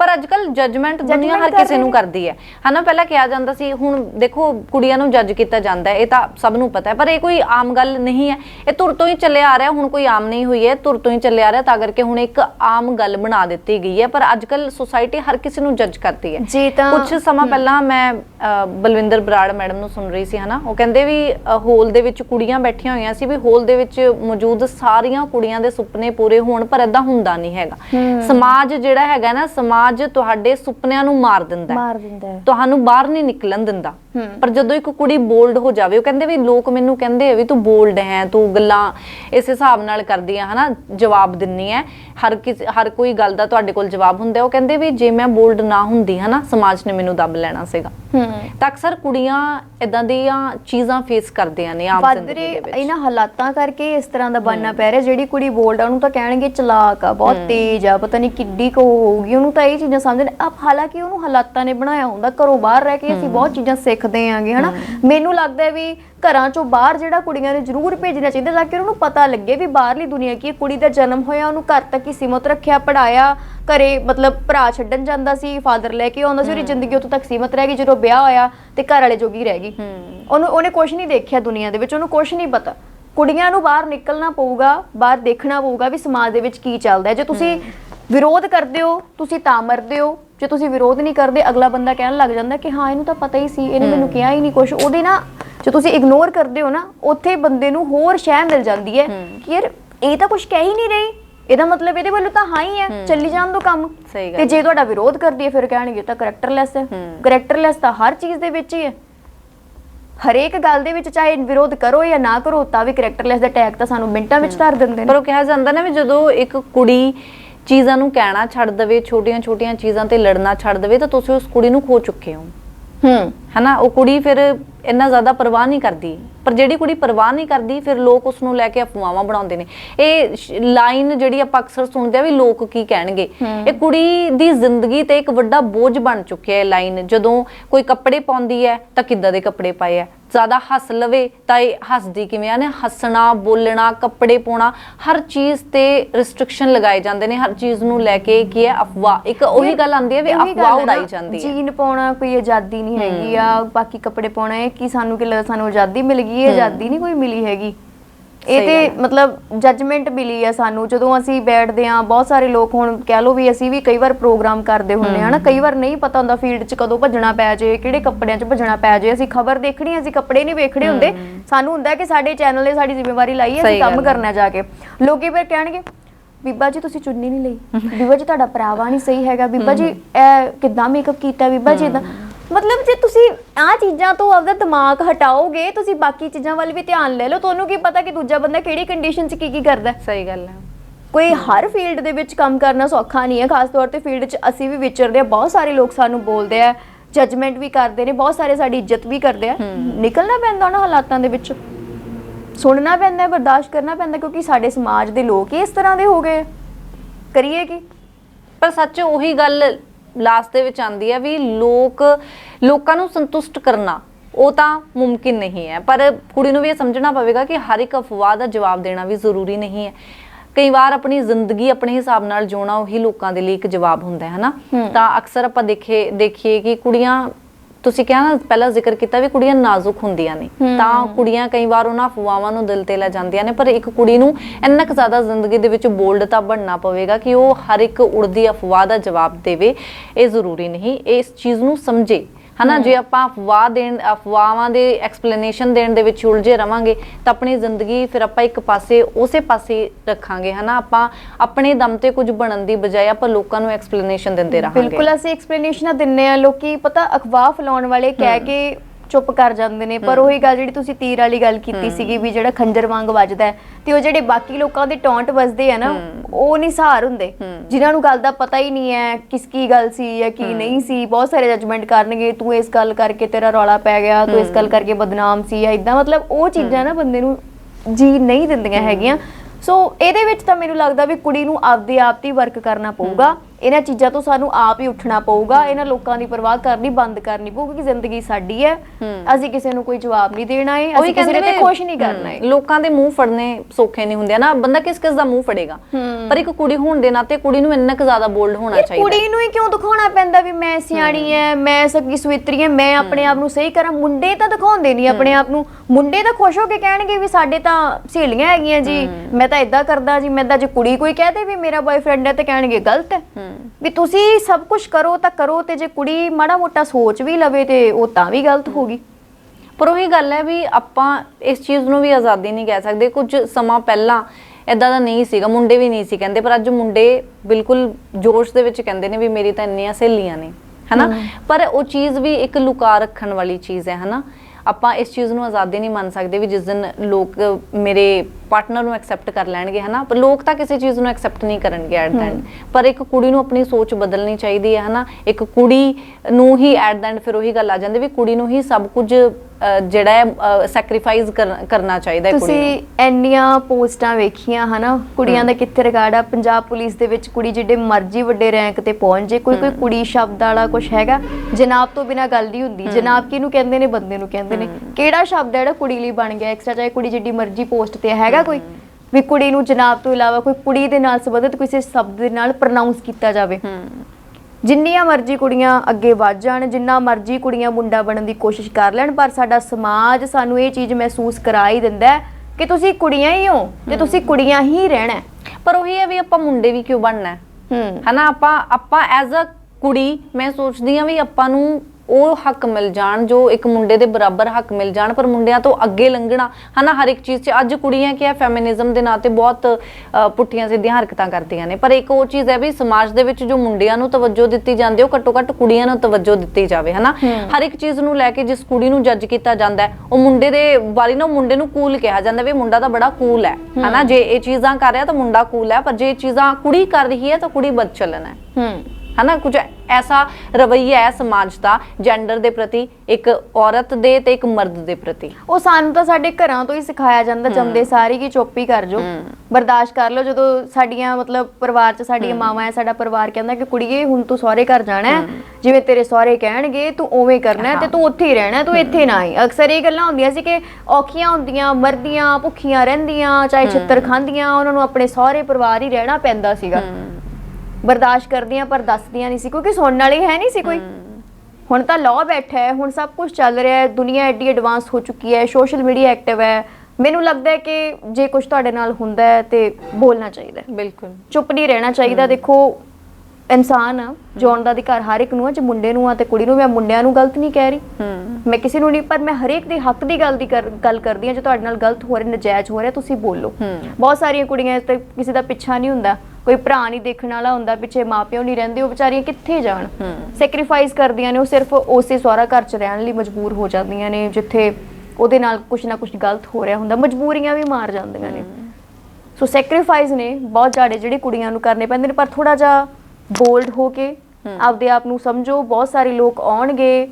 S2: ਪਰ ਅੱਜ ਕੱਲ ਜੱਜਮੈਂਟ ਦੁਨੀਆ ਹਰ ਕਿਸੇ ਨੂੰ। ਕਰਦੀ ਹੈ। ਹਨਾ ਪਹਿਲਾਂ ਕਿਹਾ ਜਾਂਦਾ ਸੀ ਹੁਣ ਦੇਖੋ ਕੁੜੀਆਂ ਨੂੰ ਜੱਜ ਕੀਤਾ ਜਾਂਦਾ ਹੈ ਇਹ ਤਾਂ ਸਭ ਨੂੰ ਪਤਾ ਹੈ ਪਰ ਇਹ ਕੋਈ ਆਮ ਗੱਲ ਨਹੀਂ ਹੈ। ਇਹ ਤੁਰ ਤੋਂ ਹੀ ਚੱਲਿਆ ਆ ਰਿਹਾ ਹੁਣ ਕੋਈ ਆਮ ਨਹੀਂ ਹੋਈ ਹੈ ਤੁਰ ਤੋਂ ਹੀ ਚੱਲਿਆ ਆ ਰਿਹਾ ਤਾਂ ਕਰਕੇ ਹੁਣ ਇੱਕ ਆਮ ਗੱਲ ਬਣਾ ਦਿੱਤੀ ਗਈ ਹੈ ਪਰ ਅੱਜ ਕੱਲ ਸੋਸਾਇਟੀ ਹਰ ਕਿਸੇ ਨੂੰ ਜੱਜ ਕਰਦੀ ਹੈ।
S1: ਜੀ ਤਾਂ
S2: ਕੁਝ ਸਮਾਂ ਪਹਿਲਾਂ ਮੈਂ ਬਲਵਿੰਦਰ ਬਰਾੜ ਮੈਡਮ ਨੂੰ ਸੁਣ ਰਹੀ ਸੀ ਹਨਾ ਉਹ ਕਹਿੰਦੇ ਵੀ ਹੋਲ ਦੇ ਵਿੱਚ ਕੁੜੀਆਂ ਬੈਠੀਆਂ ਹੋਈਆਂ ਸੀ ਵੀ ਹੋਲ ਦੇ ਵਿੱਚ ਮੌਜੂਦ ਸਾਰੀਆਂ ਕੁੜੀਆਂ ਦੇ ਸੁਪਨੇ ਪੂਰੇ ਹੋਣ ਪਰ ਇਦਾਂ ਹੁੰਦਾ ਨਹੀਂ ਹੈਗਾ। ਸਮਾਜ ਜਿਹੜਾ ਹੈਗਾ ਨਾ ਸਮਾਜ ਤੁਹਾਡੇ ਸੁਪਨਿਆਂ ਨੂੰ ਮਾਰ ਦਿੰਦਾ ਹੈ।
S1: ਮਾਰ ਦਿੰਦਾ ਹੈ।
S2: ਤੁਹਾਨੂੰ ਬਾਹਰ ਨਹੀਂ ਨਿਕਲਣ ਦਿੰਦਾ। ਪਰ ਜਦੋਂ ਇੱਕ ਕੁੜੀ ਬੋਲਡ ਹੋ ਜਾਵੇ ਉਹ ਕਹਿੰਦੇ ਵੀ ਲੋਕ ਮੈਨੂੰ ਕਹਿੰਦੇ ਆ ਵੀ ਤੂੰ ਬੋਲਡ ਹੈ ਤੂੰ ਗੱਲਾਂ ਇਸ ਹਿਸਾਬ ਨਾਲ ਕਰਦੀ ਆ ਹਨਾ ਜਵਾਬ ਦਿੰਨੀ ਹੈ ਹਰ ਕਿਸੇ ਹਰ ਕੋਈ ਗੱਲ ਦਾ ਤੁਹਾਡੇ ਕੋਲ ਜਵਾਬ ਹੁੰਦਾ। ਉਹ ਕਹਿੰਦੇ ਵੀ ਜੇ ਮੈਂ ਬੋਲਡ ਨਾ ਹੁੰਦੀ ਹਨਾ ਸਮਾਜ ਨੇ ਮੈਨੂੰ ਦੱਬ ਲੈਣਾ ਸੀਗਾ।
S1: ਹੂੰ।
S2: ਤਾਂ ਅਕਸਰ ਕੁੜੀਆਂ ਇਦਾਂ ਦੀਆਂ ਚੀਜ਼ਾਂ ਫੇਸ ਕਰਦੀਆਂ ਨੇ ਆਮ ਜ਼ਿੰਦਗੀ ਦੇ ਵਿੱਚ।
S1: ਇਹਨਾਂ ਹਾਲਾਤਾਂ ਕਰਕੇ ਇਸ ਤਰ੍ਹਾਂ ਦਾ ਬਣਨਾ ਪੈ ਰਿਹਾ ਜਿਹੜੀ ਕੁੜੀ ਬੋਲਡ ਆ ਉਹਨੂੰ ਤਾਂ ਕਹਿਣਗੇ ਚਲਾਕ ਆ ਬਹੁਤ ਤੇਜ਼ ਆ ਪਤਾ ਨਹੀਂ ਕਿੱਡੀ ਕੋ ਹੋਊਗੀ। ਉਹਨੂੰ ਤਾਂ ਇਹ ਚੀਜ਼ਾਂ ਸਮਝਣ ਆਪ ਹਾਲਾਂਕਿ ਉਹਨੂੰ ਹਾਲਾਤਾਂ ਨੇ ਬਣਾਇਆ ਹੁੰਦਾ ਘਰੋਂ ਬਾਹਰ ਰਹਿ ਕੇ ਅਸੀਂ ਬਹੁਤ ਚੀਜ਼ਾਂ ਸਿੱਖਦੇ ਆਂਗੇ ਹਨਾ? ਮੈਨੂੰ ਲੱਗਦਾ ਹੈ ਵੀ ਘਰਾਂ ਚੋਂ ਬਾਹਰ ਜਿਹੜਾ ਕੁੜੀਆਂ ਨੂੰ ਜ਼ਰੂਰ ਭੇਜਣਾ ਚਾਹੀਦਾ ਤਾਂ ਕਿ ਉਹਨੂੰ ਪਤਾ ਲੱਗੇ ਵੀ ਬਾਹਰਲੀ ਦੁਨੀਆ ਕੀ ਹੈ। ਕੁੜੀ ਦਾ ਜਨਮ ਹੋਇਆ ਉਹਨੂੰ ਘਰ ਤੱਕ ਹੀ ਸੀਮਤ ਰੱਖਿਆ ਪੜਾਇਆ ਘਰੇ ਮਤਲਬ ਭਰਾ ਛੱਡਣ ਜਾਂਦਾ ਸੀ ਫਾਦਰ ਲੈ ਕੇ ਆਉਂਦਾ ਸੀ ਉਹਦੀ ਜ਼ਿੰਦਗੀ ਉੱਥੋਂ ਤੱਕ ਸੀਮਤ ਰਹਿ ਗਈ ਜਦੋਂ ਵਿਆਹ ਹੋਇਆ ਤੇ ਘਰ ਵਾਲੇ ਜੋਗੀ ਰਹਿ ਗਈ। ਉਹਨੂੰ ਉਹਨੇ ਕੁਝ ਨਹੀਂ ਦੇਖਿਆ ਦੁਨੀਆ ਦੇ ਵਿੱਚ ਉਹਨੂੰ ਕੁਝ ਨਹੀਂ ਪਤਾ। ਕੁੜੀਆਂ ਨੂੰ ਬਾਹਰ ਨਿਕਲਣਾ ਪਊਗਾ ਬਾਹਰ ਦੇਖਣਾ ਪਊਗਾ ਵੀ ਸਮਾਜ ਦੇ ਵਿੱਚ ਕੀ ਚੱਲਦਾ ਹੈ। ਜੇ ਤੁਸੀਂ ਵਿਰੋਧ ਕਰਦੇ ਹੋ ਤੁਸੀਂ ਤਾਂ ਮਰਦੇ ਹੋ ਜੇ ਤੁਸੀਂ ਵਿਰੋਧ ਨਹੀਂ ਕਰਦੇ ਅਗਲਾ ਬੰਦਾ ਕਹਿਣ ਲੱਗ ਜਾਂਦਾ ਕਿ ਹਾਂ ਇਹਨੂੰ ਤਾਂ ਪਤਾ ਹੀ ਸੀ ਇਹਨੇ ਮੈਨੂੰ ਕਿਹਾ ਹੀ ਨਹੀਂ ਕੁਝ ਉਹਦੇ ਨਾ ਜੇ ਤੁਸੀਂ ਇਗਨੋਰ ਕਰਦੇ ਹੋ ਨਾ ਉੱਥੇ ਬੰਦੇ ਨੂੰ ਹੋਰ ਸ਼ੈ ਮਿਲ ਜਾਂਦੀ ਹੈ ਕਿ ਯਾਰ ਇਹ ਤਾਂ ਕੁਝ ਕਹਿ ਹੀ ਨਹੀਂ ਰਹੀ। ਇਹਦਾ ਮਤਲਬ ਇਹਦੇ ਵੱਲੋਂ ਤਾਂ ਹਾਂ ਹੀ ਹੈ ਚੱਲੀ ਜਾਣ ਦੋ ਕੰਮ।
S2: ਸਹੀ ਗੱਲ
S1: ਤੇ ਜੇ ਤੁਹਾਡਾ ਵਿਰੋਧ ਕਰਦੀ ਹੈ ਫਿਰ ਕਹਿਣਗੇ ਤਾਂ ਕਰੈਕਟਰਲੈਸ ਹੈ। ਕਰੈਕਟਰਲੈਸ ਤਾਂ ਹਰ ਚੀਜ਼ ਦੇ ਵਿੱਚ ਹੀ ਹੈ। ਹਰੇਕ ਗੱਲ ਦੇ ਵਿੱਚ ਚਾਹੇ ਵਿਰੋਧ ਕਰੋ ਜਾਂ ਨਾ ਕਰੋ ਤਾਂ ਵੀ ਕਰੈਕਟਰਲੈਸ ਦਾ ਟੈਗ ਤਾਂ ਸਾਨੂੰ ਮਿੰਟਾਂ ਵਿੱਚ ਧਰ ਦਿੰਦੇ ਨੇ।
S2: ਪਰ ਉਹ ਕਿਹਾ ਜਾਂਦਾ ਨਾ ਵੀ ਜਦੋਂ ਇੱਕ ਕੁੜੀ ਚੀਜ਼ਾਂ ਨੂੰ ਕਹਿਣਾ ਛੱਡ ਦੇਵੇ ਛੋਟੀਆਂ-ਛੋਟੀਆਂ ਚੀਜ਼ਾਂ ਤੇ ਲੜਨਾ ਛੱਡ ਦੇਵੇ ਤਾਂ ਤੁਸੀਂ ਉਸ ਕੁੜੀ ਨੂੰ ਖੋ ਚੁੱਕੇ ਹੋ।
S1: ਹੂੰ।
S2: ਹਨਾ? ਉਹ ਕੁੜੀ ਫਿਰ ਇੰਨਾ ਜ਼ਿਆਦਾ ਪਰਵਾਹ ਨਹੀਂ ਕਰਦੀ। ਪਰ ਜਿਹੜੀ ਕੁੜੀ ਪਰਵਾਹ ਨਹੀਂ ਕਰਦੀ ਫਿਰ ਲੋਕ ਉਸ ਨੂੰ ਲੈ ਕੇ ਅਫਵਾਹਾਂ ਬਣਾਉਂਦੇ ਨੇ। ਇਹ ਲਾਈਨ ਜਿਹੜੀ ਆਪਾਂ ਅਕਸਰ ਸੁਣਦੇ ਆ ਵੀ ਲੋਕ ਕੀ ਕਹਿਣਗੇ। ਇਹ ਕੁੜੀ ਦੀ ਜ਼ਿੰਦਗੀ ਤੇ ਇੱਕ ਵੱਡਾ ਬੋਝ ਬਣ ਚੁੱਕਿਆ ਹੈ ਲਾਈਨ। ਜਦੋਂ ਕੋਈ ਕੱਪੜੇ ਪਾਉਂਦੀ ਹੈ ਤਾਂ ਕਿੱਦਾਂ ਦੇ ਕੱਪੜੇ ਪਾਏ ਆ? ਜ਼ਿਆਦਾ ਹੱਸ ਲਵੇ ਤਾਂ ਇਹ ਹੱਸਦੀ ਕਿਵੇਂ ਆ? ਨੇ ਹੱਸਣਾ ਬੋਲਣਾ ਕੱਪੜੇ ਪਾਉਣਾ ਹਰ ਚੀਜ਼ ਤੇ ਰਿਸਟ੍ਰਿਕਸ਼ਨ ਲਗਾਏ ਜਾਂਦੇ ਨੇ। ਹਰ ਚੀਜ਼ ਨੂੰ ਲੈ ਕੇ ਕੀ ਹੈ? ਅਫਵਾਹ। ਇੱਕ ਉਹੀ ਗੱਲ ਆਉਂਦੀ ਹੈ ਵੀ ਅਫਵਾਹ ਉਡਾਈ ਜਾਂਦੀ ਹੈ।
S1: ਜੀਨ ਪਾਉਣਾ ਕੋਈ ਆਜ਼ਾਦੀ ਨਹੀਂ ਹੈਗੀ ਆ ਬਾਕੀ ਕੱਪੜੇ ਪਾਉਣਾ ਹੈ ਕਿ ਸਾਨੂੰ ਕਿ ਲੱਗਦਾ ਸਾਨੂੰ ਆਜ਼ਾਦੀ ਮਿਲ ਗਈ ਹੈ ਆਜ਼ਾਦੀ ਨਹੀਂ ਕੋਈ ਮਿਲੀ ਹੈਗੀ। ਇਹ ਤੇ ਮਤਲਬ ਜੱਜਮੈਂਟ ਮਿਲੀ ਹੈ ਸਾਨੂੰ। ਜਦੋਂ ਅਸੀਂ ਬੈਠਦੇ ਆ ਬਹੁਤ ਸਾਰੇ ਲੋਕ ਹੁਣ ਕਹਿ ਲਓ ਵੀ ਅਸੀਂ ਵੀ ਕਈ ਵਾਰ ਪ੍ਰੋਗਰਾਮ ਕਰਦੇ ਹੁੰਦੇ ਆ ਨਾ ਕਈ ਵਾਰ ਨਹੀਂ ਪਤਾ ਹੁੰਦਾ ਫੀਲਡ 'ਚ ਕਦੋਂ ਭੱਜਣਾ ਪੈ ਜੇ ਕਿਹੜੇ ਕੱਪੜਿਆਂ 'ਚ ਭੱਜਣਾ ਪੈ ਜੇ। ਅਸੀਂ ਖਬਰ ਦੇਖਣੀ ਅਸੀਂ ਕੱਪੜੇ ਨਹੀਂ ਵੇਖਣੇ ਹੁੰਦੇ। ਸਾਨੂੰ ਹੁੰਦਾ ਕਿ ਸਾਡੇ ਚੈਨਲ ਨੇ ਸਾਡੀ ਜ਼ਿੰਮੇਵਾਰੀ ਲਾਈ ਹੈ ਅਸੀਂ ਕੰਮ। ਕਰਨਾ ਜਾ ਕੇ। ਲੋਕੀ ਫਿਰ ਕਹਿਣਗੇ ਬੀਬਾ ਜੀ ਤੁਸੀਂ ਚੁੰਨੀ ਨਹੀਂ ਲਈ। ਬੀਬਾ ਜੀ ਤੁਹਾਡਾ ਪਰਾਵਾ ਨਹੀਂ ਸਹੀ ਹੈਗਾ। ਬੀਬਾ ਜੀ ਇਹ ਕਿੱਦਾਂ ਮੇਕਅਪ ਕੀਤਾ? ਬੀਬਾ ਜੀ ਇਦਾਂ ਮਤਲਬ ਜੇ ਤੁਸੀਂ ਆ ਚੀਜ਼ਾਂ ਤੋਂ ਆਪਦਾ ਦਿਮਾਗ ਹਟਾਓਗੇ ਤੁਸੀਂ ਬਾਕੀ ਚੀਜ਼ਾਂ ਵੱਲ ਵੀ ਧਿਆਨ ਲੈ ਲਓ ਤੁਹਾਨੂੰ ਕੀ ਪਤਾ ਕਿ ਦੂਜਾ ਬੰਦਾ ਕਿਹੜੀ ਕੰਡੀਸ਼ਨ 'ਚ ਕੀ ਕੀ ਕਰਦਾ ਹੈ।
S2: ਸਹੀ ਗੱਲ ਹੈ
S1: ਕੋਈ ਹਰ ਫੀਲਡ ਦੇ ਵਿੱਚ ਕੰਮ ਕਰਨਾ ਸੌਖਾ ਨਹੀਂ ਹੈ ਖਾਸ ਤੌਰ ਤੇ ਫੀਲਡ 'ਚ ਅਸੀਂ ਵੀ ਵਿਚਰਦੇ ਆ ਬਹੁਤ ਸਾਰੇ ਲੋਕ ਸਾਨੂੰ ਬੋਲਦੇ ਆ ਜਜਮੈਂਟ ਵੀ ਕਰਦੇ ਨੇ ਬਹੁਤ ਸਾਰੇ ਸਾਡੀ ਇੱਜ਼ਤ ਵੀ ਕਰਦੇ ਆ ਨਿਕਲਣਾ ਪੈਂਦਾ ਉਹਨਾਂ ਹਾਲਾਤਾਂ ਦੇ ਵਿੱਚ ਸੁਣਨਾ ਪੈਂਦਾ ਹੈ, ਬਰਦਾਸ਼ਤ ਕਰਨਾ ਪੈਂਦਾ ਕਿਉਂਕਿ ਸਾਡੇ ਸਮਾਜ ਦੇ ਲੋਕ ਹੀ ਇਸ ਤਰ੍ਹਾਂ ਦੇ ਹੋ ਗਏ ਆ। ਕਰੀਏ ਕੀ
S2: ਪਰ ਸੱਚ ਉਹੀ ਗੱਲ ਲਾਸਟ ਦੇ ਵਿੱਚ ਆਂਦੀ ਹੈ ਵੀ ਲੋਕ ਲੋਕਾਂ ਨੂੰ ਸੰਤੁਸ਼ਟ ਕਰਨਾ ਉਹ ਤਾਂ ਮੁਮਕਿਨ ਨਹੀਂ ਹੈ। ਪਰ ਕੁੜੀ ਨੂੰ ਵੀ ਇਹ ਸਮਝਣਾ ਪਵੇਗਾ ਕਿ ਹਰ ਇੱਕ ਅਫਵਾਹ ਦਾ ਜਵਾਬ ਦੇਣਾ ਵੀ ਜ਼ਰੂਰੀ ਨਹੀਂ ਹੈ। ਕਈ ਵਾਰ ਆਪਣੀ ਜ਼ਿੰਦਗੀ ਆਪਣੇ ਹਿਸਾਬ ਨਾਲ ਜਿਉਣਾ ਉਹੀ ਲੋਕਾਂ ਦੇ ਲਈ ਇੱਕ ਜਵਾਬ ਹੁੰਦਾ ਹੈ ਹਨਾ? ਤਾਂ ਅਕਸਰ ਆਪਾਂ ਦੇਖੇ ਦੇਖੀਏ ਕਿ ਕੁੜੀਆਂ ਤੁਸੀਂ ਕਿਹਾ ਨਾ ਪਹਿਲਾਂ ਜ਼ਿਕਰ ਕੀਤਾ ਵੀ ਕੁੜੀਆਂ ਨਾਜ਼ੁਕ ਹੁੰਦੀਆਂ ਨੇ। ਤਾਂ ਕੁੜੀਆਂ ਕਈ ਵਾਰ ਉਹਨਾਂ ਅਫਵਾਹਾਂ ਨੂੰ ਦਿਲ ਤੇ ਲੈ ਜਾਂਦੀਆਂ ਨੇ ਪਰ ਇੱਕ ਕੁੜੀ ਨੂੰ ਇੰਨਾ ਕੁ ਜ਼ਿਆਦਾ ਜ਼ਿੰਦਗੀ ਦੇ ਵਿੱਚ ਬੋਲਡ ਤਾਂ ਬਣਨਾ ਪਵੇਗਾ ਕਿ ਉਹ ਹਰ ਇੱਕ ਉੜਦੀ ਅਫਵਾਹ ਦਾ ਜਵਾਬ ਦੇਵੇ। ਇਹ ਜ਼ਰੂਰੀ ਨਹੀਂ ਇਸ ਚੀਜ਼ ਨੂੰ ਸਮਝੇ। ਹਨਾ ਜੇ ਆਪਾਂ ਅਫਵਾਹ ਦੇਣ ਅਫਵਾਹਾਂ ਦੇ ਐਕਸਪਲੇਨੇਸ਼ਨ ਦੇਣ ਦੇ ਵਿੱਚ ਉਲਝੇ ਰਵਾਂਗੇ ਤਾਂ ਆਪਣੀ ਜ਼ਿੰਦਗੀ ਫਿਰ ਆਪਾਂ ਇੱਕ ਪਾਸੇ ਉਸੇ ਪਾਸੇ ਰੱਖਾਂਗੇ ਹਨਾ। ਆਪਾਂ ਆਪਣੇ ਦਮ ਤੇ ਕੁਝ ਬਣਨ ਦੀ ਬਜਾਏ ਆਪਾਂ ਲੋਕਾਂ ਨੂੰ ਐਕਸਪਲੇਨੇਸ਼ਨ ਦਿੰਦੇ ਰਹਾਂਗੇ।
S1: ਬਿਲਕੁਲ ਅਸੀਂ ਐਕਸਪਲੇਨੇਸ਼ਨਾਂ ਦਿੰਨੇ ਆ। ਲੋਕੀ ਪਤਾ ਅਖਵਾਹ ਫੈਲਾਉਣ ਵਾਲੇ ਕਹਿ ਕੇ ਚੁੱਪ ਕਰ ਜਾਂਦੇ ਨੇ। ਪਰ ਉਹੀ ਗੱਲ ਜਿਹੜੀ ਤੁਸੀਂ ਤੀਰ ਵਾਲੀ ਗੱਲ ਕੀਤੀ ਸੀਗੀ ਵੀ ਜਿਹੜਾ ਖੰਜਰ ਵਾਂਗ ਵੱਜਦਾ ਹੈ ਤੇ ਉਹ ਜਿਹੜੇ ਬਾਕੀ ਲੋਕਾਂ ਦੇ ਟੌਂਟ ਵੱਜਦੇ ਆ ਨਾ ਉਹ ਨਹੀਂ ਸਹਾਰ ਹੁੰਦੇ। ਜਿਨ੍ਹਾਂ ਨੂੰ ਗੱਲ ਦਾ ਪਤਾ ਹੀ ਨਹੀਂ ਹੈ ਕਿਸ ਕੀ ਗੱਲ ਸੀ ਜਾਂ ਕੀ ਨਹੀਂ ਸੀ। ਬਹੁਤ ਸਾਰੇ ਜਜਮੈਂਟ ਕਰਨਗੇ ਤੂੰ ਇਸ ਗੱਲ ਕਰਕੇ ਤੇਰਾ ਰੌਲਾ ਪੈ ਗਿਆ ਤੂੰ ਇਸ ਗੱਲ ਕਰਕੇ ਬਦਨਾਮ ਸੀ ਜਾਂ ਇਦਾਂ ਮਤਲਬ ਉਹ ਚੀਜ਼ਾਂ ਨਾ ਬੰਦੇ ਨੂੰ ਜੀ ਨਹੀਂ ਦਿੰਦੀਆਂ ਹੈਗੀਆਂ। ਸੋ ਇਹਦੇ ਵਿੱਚ ਤਾਂ ਮੈਨੂੰ ਲੱਗਦਾ ਵੀ ਕੁੜੀ ਨੂੰ ਆਪਦੇ ਆਪ ਤੇ ਵਰਕ ਕਰਨਾ ਪਊਗਾ। ਇਹਨਾਂ ਚੀਜ਼ਾਂ ਤੋਂ ਸਾਨੂੰ ਆਪ ਹੀ ਉੱਠਣਾ ਪਊਗਾ ਇਹਨਾਂ ਲੋਕਾਂ ਦੀ ਪਰਵਾਹ ਕਰਨੀ ਬੰਦ ਕਰਨੀ ਪਊਗੀ ਕਿ ਜ਼ਿੰਦਗੀ ਸਾਡੀ ਹੈ। ਅਸੀਂ ਕਿਸੇ ਨੂੰ ਕੋਈ ਜਵਾਬ ਨਹੀਂ ਦੇਣਾ ਹੈ ਅਸੀਂ ਕਿਸੇ ਤੇ ਖੁਸ਼ ਨਹੀਂ ਕਰਨਾ ਹੈ
S2: ਲੋਕਾਂ ਦੇ ਮੂੰਹ ਫੜਨੇ ਸੌਖੇ ਨਹੀਂ ਹੁੰਦੇ ਨਾ ਬੰਦਾ ਕਿਸ ਕਿਸ ਦਾ ਮੂੰਹ ਫੜੇਗਾ। ਪਰ ਇੱਕ ਕੁੜੀ ਹੋਣ ਦੇ ਨਾਤੇ ਕੁੜੀ ਨੂੰ ਇੰਨਾ ਕੁ ਜ਼ਿਆਦਾ ਬੋਲਡ ਹੋਣਾ ਚਾਹੀਦਾ
S1: ਕੁੜੀ ਨੂੰ ਹੀ ਕਿਉਂ ਦਿਖਾਉਣਾ ਪੈਂਦਾ ਵੀ ਮੈਂ ਸਿਆਣੀ ਐ ਮੈਂ ਸਕੀ ਸਵਿਤਰੀ ਐ ਮੈਂ ਆਪਣੇ ਆਪ ਨੂੰ ਸਹੀ ਕਰਾਂ? ਮੁੰਡੇ ਤਾਂ ਦਿਖਾਉਂਦੇ ਨਹੀਂ ਆਪਣੇ ਆਪ ਨੂੰ। ਮੁੰਡੇ ਤਾਂ ਖੁਸ਼ ਹੋ ਕੇ ਕਹਿਣਗੇ ਵੀ ਸਾਡੇ ਤਾਂ ਸਹੇਲੀਆਂ ਹੈਗੀਆਂ ਜੀ ਮੈਂ ਤਾਂ ਇਦਾਂ ਕਰਦਾ ਜੀ ਮੈਂ ਤਾਂ ਜੇ ਕੁੜੀ ਕੋਈ ਕਹਦੇ ਵੀ ਮੇਰਾ ਬॉयਫ੍ਰੈਂਡ ਹੈ ਤੇ ਕਹਿਣਗੇ ਗਲਤ ਹੈ। ਵੀ ਤੁਸੀਂ ਸਭ ਕੁਝ ਕਰੋ ਤਾਂ ਕਰੋ ਤੇ ਜੇ ਕੁੜੀ ਮਾੜਾ ਮੋਟਾ ਸੋਚ ਵੀ ਲਵੇ ਤੇ ਉਹ ਤਾਂ ਵੀ ਗਲਤ ਹੋਗੀ
S2: ਪਰ ਉਹੀ ਗੱਲ ਹੈ ਵੀ ਆਪਾਂ ਇਸ ਚੀਜ਼ ਨੂੰ ਵੀ ਆਜ਼ਾਦੀ ਨਹੀਂ ਕਹਿ ਸਕਦੇ। ਕੁਝ ਸਮਾਂ ਪਹਿਲਾਂ ਇਦਾਂ ਦਾ ਨਹੀਂ ਸੀਗਾ ਮੁੰਡੇ ਵੀ ਨਹੀਂ ਸੀ ਕਹਿੰਦੇ ਪਰ ਅੱਜ ਮੁੰਡੇ ਬਿਲਕੁਲ ਜੋਸ਼ ਦੇ ਵਿੱਚ ਕਹਿੰਦੇ ਨੇ ਵੀ ਮੇਰੀ ਤਾਂ ਇੰਨੀਆਂ ਸਹੇਲੀਆਂ ਨੇ ਹਨਾ? ਪਰ ਉਹ ਚੀਜ਼ ਵੀ ਇੱਕ ਲੁਕਾ ਰੱਖਣ ਵਾਲੀ ਚੀਜ਼ ਹੈ ਹਨਾ? ਆਪਾਂ ਇਸ ਚੀਜ਼ ਨੂੰ ਆਜ਼ਾਦੀ ਨਹੀਂ ਮੰਨ ਸਕਦੇ ਵੀ ਜਿਸ ਦਿਨ ਲੋਕ ਮੇਰੇ ਪਾਰਟਨਰ ਨੂੰ ਐਕਸੈਪਟ ਕਰ ਲੈਣਗੇ ਹਨਾ? ਪਰ ਲੋਕ ਤਾਂ ਕਿਸੇ ਚੀਜ਼ ਨੂੰ ਐਕਸੈਪਟ ਨਹੀਂ ਕਰਨਗੇ ਐਟ ਦਾ ਐਂਡ ਪਰ ਇੱਕ ਕੁੜੀ ਨੂੰ ਆਪਣੀ ਸੋਚ ਬਦਲਣੀ ਚਾਹੀਦੀ ਹੈ ਹਨਾ? ਇੱਕ ਕੁੜੀ ਨੂੰ ਹੀ ਐਟ ਦਾ ਐਂਡ ਫਿਰ ਉਹੀ ਗੱਲ ਆ ਜਾਂਦੀ ਵੀ ਕੁੜੀ ਨੂੰ ਹੀ ਸਭ ਕੁਝ ਜਿਹੜਾ ਹੈ ਸੈਕਰੀਫਾਈਸ ਕਰਨਾ ਚਾਹੀਦਾ ਹੈ ਕੁੜੀ ਨੂੰ।
S1: ਤੁਸੀਂ ਇੰਨੀਆਂ ਪੋਸਟਾਂ ਵੇਖੀਆਂ ਹਨਾ? ਕੁੜੀਆਂ ਦਾ ਕਿੱਥੇ ਰਿਕਾਰਡ ਆ? ਪੰਜਾਬ ਪੁਲਿਸ ਦੇ ਵਿੱਚ ਕੁੜੀ ਜਿਹੜੇ ਮਰਜ਼ੀ ਵੱਡੇ ਰੈਂਕ ਤੇ ਪਹੁੰਚ ਜੇ ਕੋਈ ਕੋਈ ਕੁੜੀ ਸ਼ਬਦ ਵਾਲਾ ਕੁਝ ਹੈਗਾ? ਜਨਾਬ ਤੋਂ ਬਿਨਾ ਗੱਲ ਨਹੀਂ ਹੁੰਦੀ। ਜਨਾਬ ਕਿਹਨੂੰ ਕਹਿੰਦੇ ਨੇ? ਬੰਦੇ ਨੂੰ ਕਹਿੰਦੇ ਨੇ। ਕਿਹੜਾ ਸ਼ਬਦ ਹੈ ਜਿਹੜਾ ਕੁੜੀ ਲਈ ਬਣ ਗਿਆ? ਐਕਸਟਰਾ ਚਾਹੇ ਕੁੜੀ ਜਿੱਡੀ ਮਰਜ਼ੀ ਪੋਸਟ ਤੇ ਹੈਗਾ ਕੋਈ। ਵੀ ਕੁੜੀ ਨੂੰ ਜਨਾਬ ਤੋਂ ਇਲਾਵਾ ਕੋਈ ਕੁੜੀ ਦੇ ਨਾਲ ਸੰਬੰਧਿਤ ਕਿਸੇ ਸ਼ਬਦ ਦੇ ਨਾਲ ਪ੍ਰੋਨਾਂਸ ਕੀਤਾ ਜਾਵੇ। ਜਿੰਨੀਆਂ ਮਰਜ਼ੀ ਕੁੜੀਆਂ ਅੱਗੇ ਵੱਧ ਜਾਣ ਜਿੰਨਾ ਮਰਜ਼ੀ ਕੁੜੀਆਂ ਮੁੰਡਾ ਬਣਨ ਦੀ ਕੋਸ਼ਿਸ਼ ਕਰ ਲੈਣ ਪਰ ਸਾਡਾ ਸਮਾਜ ਸਾਨੂੰ ਇਹ ਚੀਜ਼ ਮਹਿਸੂਸ ਕਰਾ ਹੀ ਦਿੰਦਾ ਕਿ ਤੁਸੀਂ ਕੁੜੀਆਂ ਹੀ ਹੋ ਤੇ ਤੁਸੀਂ ਕੁੜੀਆਂ ਹੀ ਰਹਿਣਾ।
S2: ਪਰ ਉਹੀ ਹੈ ਵੀ ਆਪਾਂ ਮੁੰਡੇ ਵੀ ਕਿਉਂ ਬਣਨਾ ਹੂੰ? ਹਨਾ ਆਪਾਂ ਆਪਾਂ ਐਜ਼ ਅ ਕੁੜੀ ਮੈਂ ਸੋਚਦੀ ਆ ਵੀ ਆਪਾਂ ਨੂੰ ਉਹ ਹੱਕ ਮਿਲ ਜਾਣ ਜੋ ਇੱਕ ਮੁੰਡੇ ਦੇ ਬਰਾਬਰ ਹੱਕ ਮਿਲ ਜਾਣ ਪਰ ਮੁੰਡਿਆਂ ਤੋਂ ਅੱਗੇ ਲੰਘਣਾ ਹਨਾ ਹਰ ਇੱਕ ਚੀਜ਼ 'ਚ ਅੱਜ ਕੁੜੀਆਂ ਕੀ ਹੈ ਫੈਮਿਨਿਜ਼ਮ ਦੇ ਨਾਂ ਤੇ ਬਹੁਤ ਅ, ਪੁੱਠੀਆਂ ਸਿੱਧੀਆਂ ਹਰਕਤਾਂ ਕਰਦੀਆਂ ਨੇ। ਪਰ ਇੱਕ ਉਹ ਚੀਜ਼ ਹੈ ਵੀ ਸਮਾਜ ਦੇ ਵਿੱਚ ਜੋ ਮੁੰਡਿਆਂ ਨੂੰ ਤਵੱਜੋ ਦਿੱਤੀ ਜਾਂਦੀ ਹੈ, ਉਹ ਘੱਟੋ ਘੱਟ ਕੁੜੀਆਂ ਨੂੰ ਤਵੱਜੋ ਦਿੱਤੀ ਜਾਵੇ ਹਨਾ। ਹਰ ਇੱਕ ਚੀਜ਼ ਨੂੰ ਲੈ ਕੇ ਜਿਸ ਕੁੜੀ ਨੂੰ ਜੱਜ ਕੀਤਾ ਜਾਂਦਾ ਹੈ ਉਹ ਮੁੰਡੇ ਦੇ ਵਾਰੀ ਨਾ ਉਹ ਮੁੰਡੇ ਨੂੰ ਕੂਲ ਕਿਹਾ ਜਾਂਦਾ ਵੀ ਮੁੰਡਾ ਤਾਂ ਬੜਾ ਕੂਲ ਹੈ ਹਨਾ। ਜੇ ਇਹ ਚੀਜ਼ਾਂ ਕਰ ਰਿਹਾ ਤਾਂ ਮੁੰਡਾ ਕੂਲ ਹੈ ਪਰ ਜੇ ਇਹ ਚੀਜ਼ਾਂ ਕੁੜੀ ਕਰ ਰਹੀ ਹੈ ਤਾਂ ਕੁੜੀ ਬਦ ਚੱਲਣ ਹੈ।
S1: ਹੂੰ।
S2: ਹਨਾ ਕੁਝ ਐਸਾ ਰਵੱਈਆ ਹੈ ਸਮਾਜ ਦਾ ਜੈਂਡਰ ਦੇ ਪ੍ਰਤੀ ਇੱਕ ਔਰਤ ਦੇ ਤੇ ਇੱਕ ਮਰਦ ਦੇ ਪ੍ਰਤੀ?
S1: ਉਹ ਸਾਨੂੰ ਤਾਂ ਸਾਡੇ ਘਰਾਂ ਤੋਂ ਹੀ ਸਿਖਾਇਆ ਜਾਂਦਾ ਜੰਮਦੇ ਸਾਰੀ ਕੀ ਚੁੱਪ ਕਰ ਜੋ ਬਰਦਾਸ਼ਤ ਕਰ ਲਓ ਜਦੋਂ ਸਾਡੀਆਂ ਮਤਲਬ ਪਰਿਵਾਰ 'ਚ ਸਾਡੀਆਂ ਮਾਵਾਂ ਐ ਸਾਡਾ ਪਰਿਵਾਰ ਕਹਿੰਦਾ ਕਿ ਕੁੜੀਏ ਹੁਣ ਤੂੰ ਸਹੁਰੇ ਘਰ ਜਾਣਾ ਜਿਵੇਂ ਤੇਰੇ ਸਹੁਰੇ ਕਹਿਣਗੇ ਤੂੰ ਉਵੇਂ ਕਰਨਾ ਤੇ ਤੂੰ ਉੱਥੇ ਹੀ ਰਹਿਣਾ ਤੂੰ ਇੱਥੇ ਨਾ ਆਈ। ਅਕਸਰ ਇਹ ਗੱਲਾਂ ਹੁੰਦੀਆਂ ਸੀ ਕਿ ਔਖੀਆਂ ਹੁੰਦੀਆਂ ਮਰਦੀਆਂ ਭੁੱਖੀਆਂ ਰਹਿੰਦੀਆਂ ਚਾਹੇ ਛਿੱਤਰ ਖਾਂਦੀਆਂ ਉਹਨਾਂ ਨੂੰ ਆਪਣੇ ਸਹੁਰੇ ਪਰਿਵਾਰ ਹੀ ਰਹਿਣਾ ਪੈਂਦਾ ਸੀਗਾ। ਬਰਦਾਸ਼ਤ ਕਰਦੀਆਂ ਪਰ ਦੱਸਦੀਆਂ ਨਹੀਂ ਸੀ ਕਿਉਂਕਿ ਸੁਣਨ ਵਾਲੀ ਹੈ ਨਹੀਂ ਸੀ ਕੋਈ। ਹੁਣ ਤਾਂ ਲਾਅ ਬੈਠਾ ਹੈ ਹੁਣ ਸਭ ਕੁਝ ਚੱਲ ਰਿਹਾ ਹੈ ਦੁਨੀਆ ਐਡੀ ਐਡਵਾਂਸ ਹੋ ਚੁੱਕੀ ਹੈ ਸੋਸ਼ਲ ਮੀਡੀਆ ਐਕਟਿਵ ਹੈ। ਮੈਨੂੰ ਲੱਗਦਾ ਹੈ ਕਿ ਜੇ ਕੁਝ ਤੁਹਾਡੇ ਨਾਲ ਹੁੰਦਾ ਹੈ ਤੇ ਬੋਲਣਾ ਚਾਹੀਦਾ ਹੈ।
S2: ਬਿਲਕੁਲ।
S1: ਚੁੱਪ ਨਹੀਂ ਰਹਿਣਾ ਚਾਹੀਦਾ। ਦੇਖੋ ਇਨਸਾਨ ਆ ਜਿਉਣ ਦਾ ਅਧਿਕਾਰ ਹਰ ਇੱਕ ਨੂੰ ਆ ਜੇ ਮੁੰਡੇ ਨੂੰ ਆ ਤੇ ਕੁੜੀ ਨੂੰ ਮੈਂ ਮੁੰਡਿਆਂ ਨੂੰ ਗਲਤ ਨਹੀਂ ਕਹਿ ਰਹੀ। ਮੈਂ ਕਿਸੇ ਨੂੰ ਨਹੀਂ ਪਰ ਮੈਂ ਹਰੇਕ ਦੇ ਹੱਕ ਦੀ ਗੱਲ ਦੀ ਗੱਲ ਕਰਦੀ ਹਾਂ ਜੇ ਤੁਹਾਡੇ ਨਾਲ ਗਲਤ ਹੋ ਰਿਹਾ ਨਜਾਇਜ਼ ਹੋ ਰਿਹਾ ਤੁਸੀਂ ਬੋਲੋ। ਬਹੁਤ ਸਾਰੀਆਂ ਕੁੜੀਆਂ ਤੇ ਕਿਸੇ ਦਾ ਪਿੱਛਾ ਨਹੀਂ ਹੁੰਦਾ। ਕੋਈ ਭਰਾ ਨਹੀਂ ਦੇਖਣ ਵਾਲਾ ਹੁੰਦਾ ਪਿੱਛੇ ਮਾਪਿਓ ਨਹੀਂ ਰਹਿੰਦੇ ਉਹ ਵਿਚਾਰੀਆਂ ਕਿੱਥੇ ਜਾਣ। ਸੈਕਰੀਫਾਈਸ ਕਰਦੀਆਂ ਨੇ ਉਹ ਸਿਰਫ ਉਸੇ ਸਹੁਰਾ ਘਰ 'ਚ ਰਹਿਣ ਲਈ ਮਜਬੂਰ ਹੋ ਜਾਂਦੀਆਂ ਨੇ ਜਿੱਥੇ ਉਹਦੇ ਨਾਲ ਕੁਝ ਨਾ ਕੁਝ ਗਲਤ ਹੋ ਰਿਹਾ ਹੁੰਦਾ ਮਜਬੂਰੀਆਂ ਵੀ ਮਾਰ ਜਾਂਦੀਆਂ ਨੇ। ਸੋ ਸੈਕਰੀਫਾਈਸ ਨੇ ਬਹੁਤ ਜ਼ਿਆਦਾ ਜਿਹੜੇ ਕੁੜੀਆਂ ਨੂੰ ਕਰਨੇ ਪੈਂਦੇ ਨੇ ਪਰ ਥੋੜਾ ਜਿਹਾ ਬੋਲਡ ਹੋ ਕੇ ਆਪਦੇ ਆਪ ਨੂੰ ਸਮਝੋ ਬਹੁਤ ਸਾਰੇ ਲੋਕ ਆਉਣਗੇ।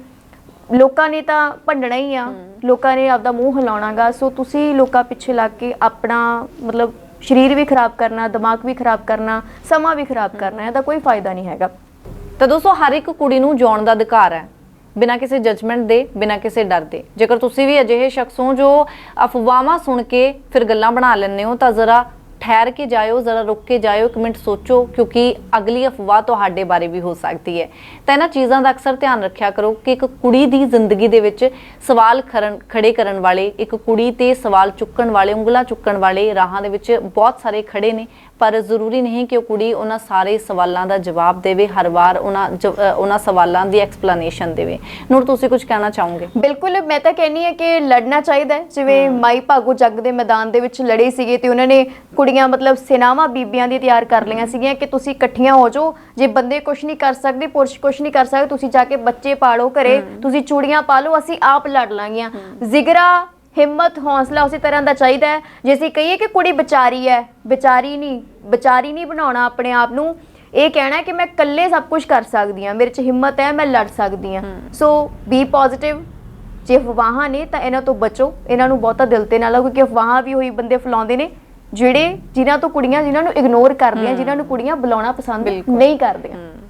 S1: ਲੋਕਾਂ ਨੇ ਤਾਂ ਭੰਡਣਾ ਹੀ ਆ ਲੋਕਾਂ ਨੇ ਆਪਦਾ ਮੂੰਹ ਹਿਲਾਉਣਾਗਾ। ਸੋ ਤੁਸੀਂ ਲੋਕਾਂ ਪਿੱਛੇ ਲੱਗ ਕੇ ਆਪਣਾ ਮਤਲਬ ਸਰੀਰ ਵੀ ਖਰਾਬ ਕਰਨਾ, ਦਿਮਾਗ ਵੀ ਖਰਾਬ ਕਰਨਾ, ਸਮਾਂ ਵੀ ਖਰਾਬ ਕਰਨਾ, ਇਹਦਾ ਕੋਈ ਫਾਇਦਾ ਨਹੀਂ ਹੈਗਾ।
S2: ਤਾਂ ਦੋਸਤੋ, ਹਰ ਇੱਕ ਕੁੜੀ ਨੂੰ ਜਿਉਣ ਦਾ ਅਧਿਕਾਰ ਹੈ, ਬਿਨਾਂ ਕਿਸੇ ਜਜਮੈਂਟ ਦੇ, ਬਿਨਾਂ ਕਿਸੇ ਡਰ ਦੇ। ਜੇਕਰ ਤੁਸੀਂ ਵੀ ਅਜਿਹੇ ਸ਼ਖਸ ਹੋ ਜੋ ਅਫਵਾਹਾਂ ਸੁਣ ਕੇ ਫਿਰ ਗੱਲਾਂ ਬਣਾ ਲੈਂਦੇ ਹੋ, ਤਾਂ ਜ਼ਰਾ ਠਹਿਰ ਕੇ ਜਾਇਓ, ਜ਼ਰਾ ਰੁਕ ਕੇ ਜਾਇਓ, ਇੱਕ ਮਿੰਟ ਸੋਚੋ, ਕਿਉਂਕਿ ਅਗਲੀ ਅਫਵਾਹ ਤੁਹਾਡੇ ਬਾਰੇ ਵੀ ਹੋ ਸਕਦੀ ਹੈ। ਤਾਂ ਇਹਨਾਂ ਚੀਜ਼ਾਂ ਦਾ ਅਕਸਰ ਧਿਆਨ ਰੱਖਿਆ ਕਰੋ ਕਿ ਇੱਕ ਕੁੜੀ ਦੀ ਜ਼ਿੰਦਗੀ ਦੇ ਵਿੱਚ ਸਵਾਲ ਖਰਨ, ਖੜੇ ਕਰਨ ਵਾਲੇ, ਇੱਕ ਕੁੜੀ ਤੇ ਸਵਾਲ ਚੁੱਕਣ ਵਾਲੇ, ਉਂਗਲਾਂ ਚੁੱਕਣ ਵਾਲੇ ਰਾਹਾਂ ਦੇ ਵਿੱਚ ਬਹੁਤ ਸਾਰੇ ਖੜੇ ਨੇ। ਪਰ ਜ਼ਰੂਰੀ ਨਹੀਂ ਕਿ ਉਹ ਕੁੜੀ ਉਹਨਾਂ ਸਾਰੇ ਸਵਾਲਾਂ ਦਾ ਜਵਾਬ ਦੇਵੇ ਹਰ ਵਾਰ ਉਹਨਾਂ ਉਹਨਾਂ ਸਵਾਲਾਂ ਦੀ ਐਕਸਪਲੇਨੇਸ਼ਨ ਦੇਵੇ। ਨੂਰ ਤੁਸੀਂ ਕੁਝ ਕਹਿਣਾ ਚਾਹੋਗੇ?
S1: ਬਿਲਕੁਲ ਮੈਂ ਤਾਂ ਕਹਿੰਨੀ ਹੈ ਕਿ ਲੜਨਾ ਚਾਹੀਦਾ ਹੈ। ਜਿਵੇਂ ਮਾਈ ਭਾਗੋ ਜੱਗ ਦੇ ਮੈਦਾਨ ਦੇ ਵਿੱਚ ਲੜੇ ਸੀਗੇ ਤੇ ਉਹਨਾਂ ਨੇ ਕੁੜੀਆਂ ਮਤਲਬ ਸੇਨਾਵਾਂ ਬੀਬੀਆਂ ਦੀ ਤਿਆਰ ਕਰ ਲਈਆਂ ਸੀਗੀਆਂ ਕਿ ਤੁਸੀਂ ਇਕੱਠੀਆਂ ਹੋ ਜਾਓ। ਜੇ ਬੰਦੇ ਕੁਝ ਨਹੀਂ ਕਰ ਸਕਦੇ ਪੁਰਸ਼ ਕੁਝ ਨਹੀਂ ਕਰ ਸਕਦੇ ਤੁਸੀਂ ਜਾ ਕੇ ਬੱਚੇ ਪਾਲੋ ਘਰੇ ਤੁਸੀਂ ਚੂੜੀਆਂ ਪਾ ਲਓ ਅਸੀਂ ਆਪ ਲੜ ਲਾਂਗੀਆਂ। ਜ਼ਿਗਰਾ ਹਿੰਮਤ ਹੌਸਲਾ ਉਸੇ ਤਰ੍ਹਾਂ ਦਾ ਚਾਹੀਦਾ ਹੈ ਜੇ ਅਸੀਂ ਕਹੀਏ ਕਿ ਕੁੜੀ ਵਿਚਾਰੀ ਹੈ ਵਿਚਾਰੀ ਨਹੀਂ ਵਿਚਾਰੀ ਨਹੀਂ ਬਣਾਉਣਾ ਆਪਣੇ ਆਪ ਨੂੰ ਇਹ ਕਹਿਣਾ ਕਿ ਮੈਂ ਇਕੱਲੇ ਸਭ ਕੁਝ ਕਰ ਸਕਦੀ ਹਾਂ ਮੇਰੇ 'ਚ ਹਿੰਮਤ ਹੈ ਮੈਂ ਲੜ ਸਕਦੀ ਹਾਂ। ਸੋ ਬੀ ਪੋਜ਼ਿਟਿਵ ਜੇ ਅਫਵਾਹਾਂ ਨੇ ਤਾਂ ਇਹਨਾਂ ਤੋਂ ਬਚੋ ਇਹਨਾਂ ਨੂੰ ਬਹੁਤਾ ਦਿਲ ਤੇ ਨਾ ਲਾਓ ਕਿਉਂਕਿ ਅਫਵਾਹਾਂ ਵੀ ਹੋਈ ਬੰਦੇ ਫੈਲਾਉਂਦੇ ਨੇ ਜਿਹੜੇ ਜਿਨ੍ਹਾਂ ਤੋਂ ਕੁੜੀਆਂ ਜਿਨ੍ਹਾਂ ਨੂੰ ਇਗਨੋਰ ਕਰਦੀਆਂ ਜਿਨ੍ਹਾਂ ਨੂੰ ਕੁੜੀਆਂ ਬੁਲਾਉਣਾ ਪਸੰਦ। ਨਹੀਂ ਕਰਦੀਆਂ
S2: ਹਮ,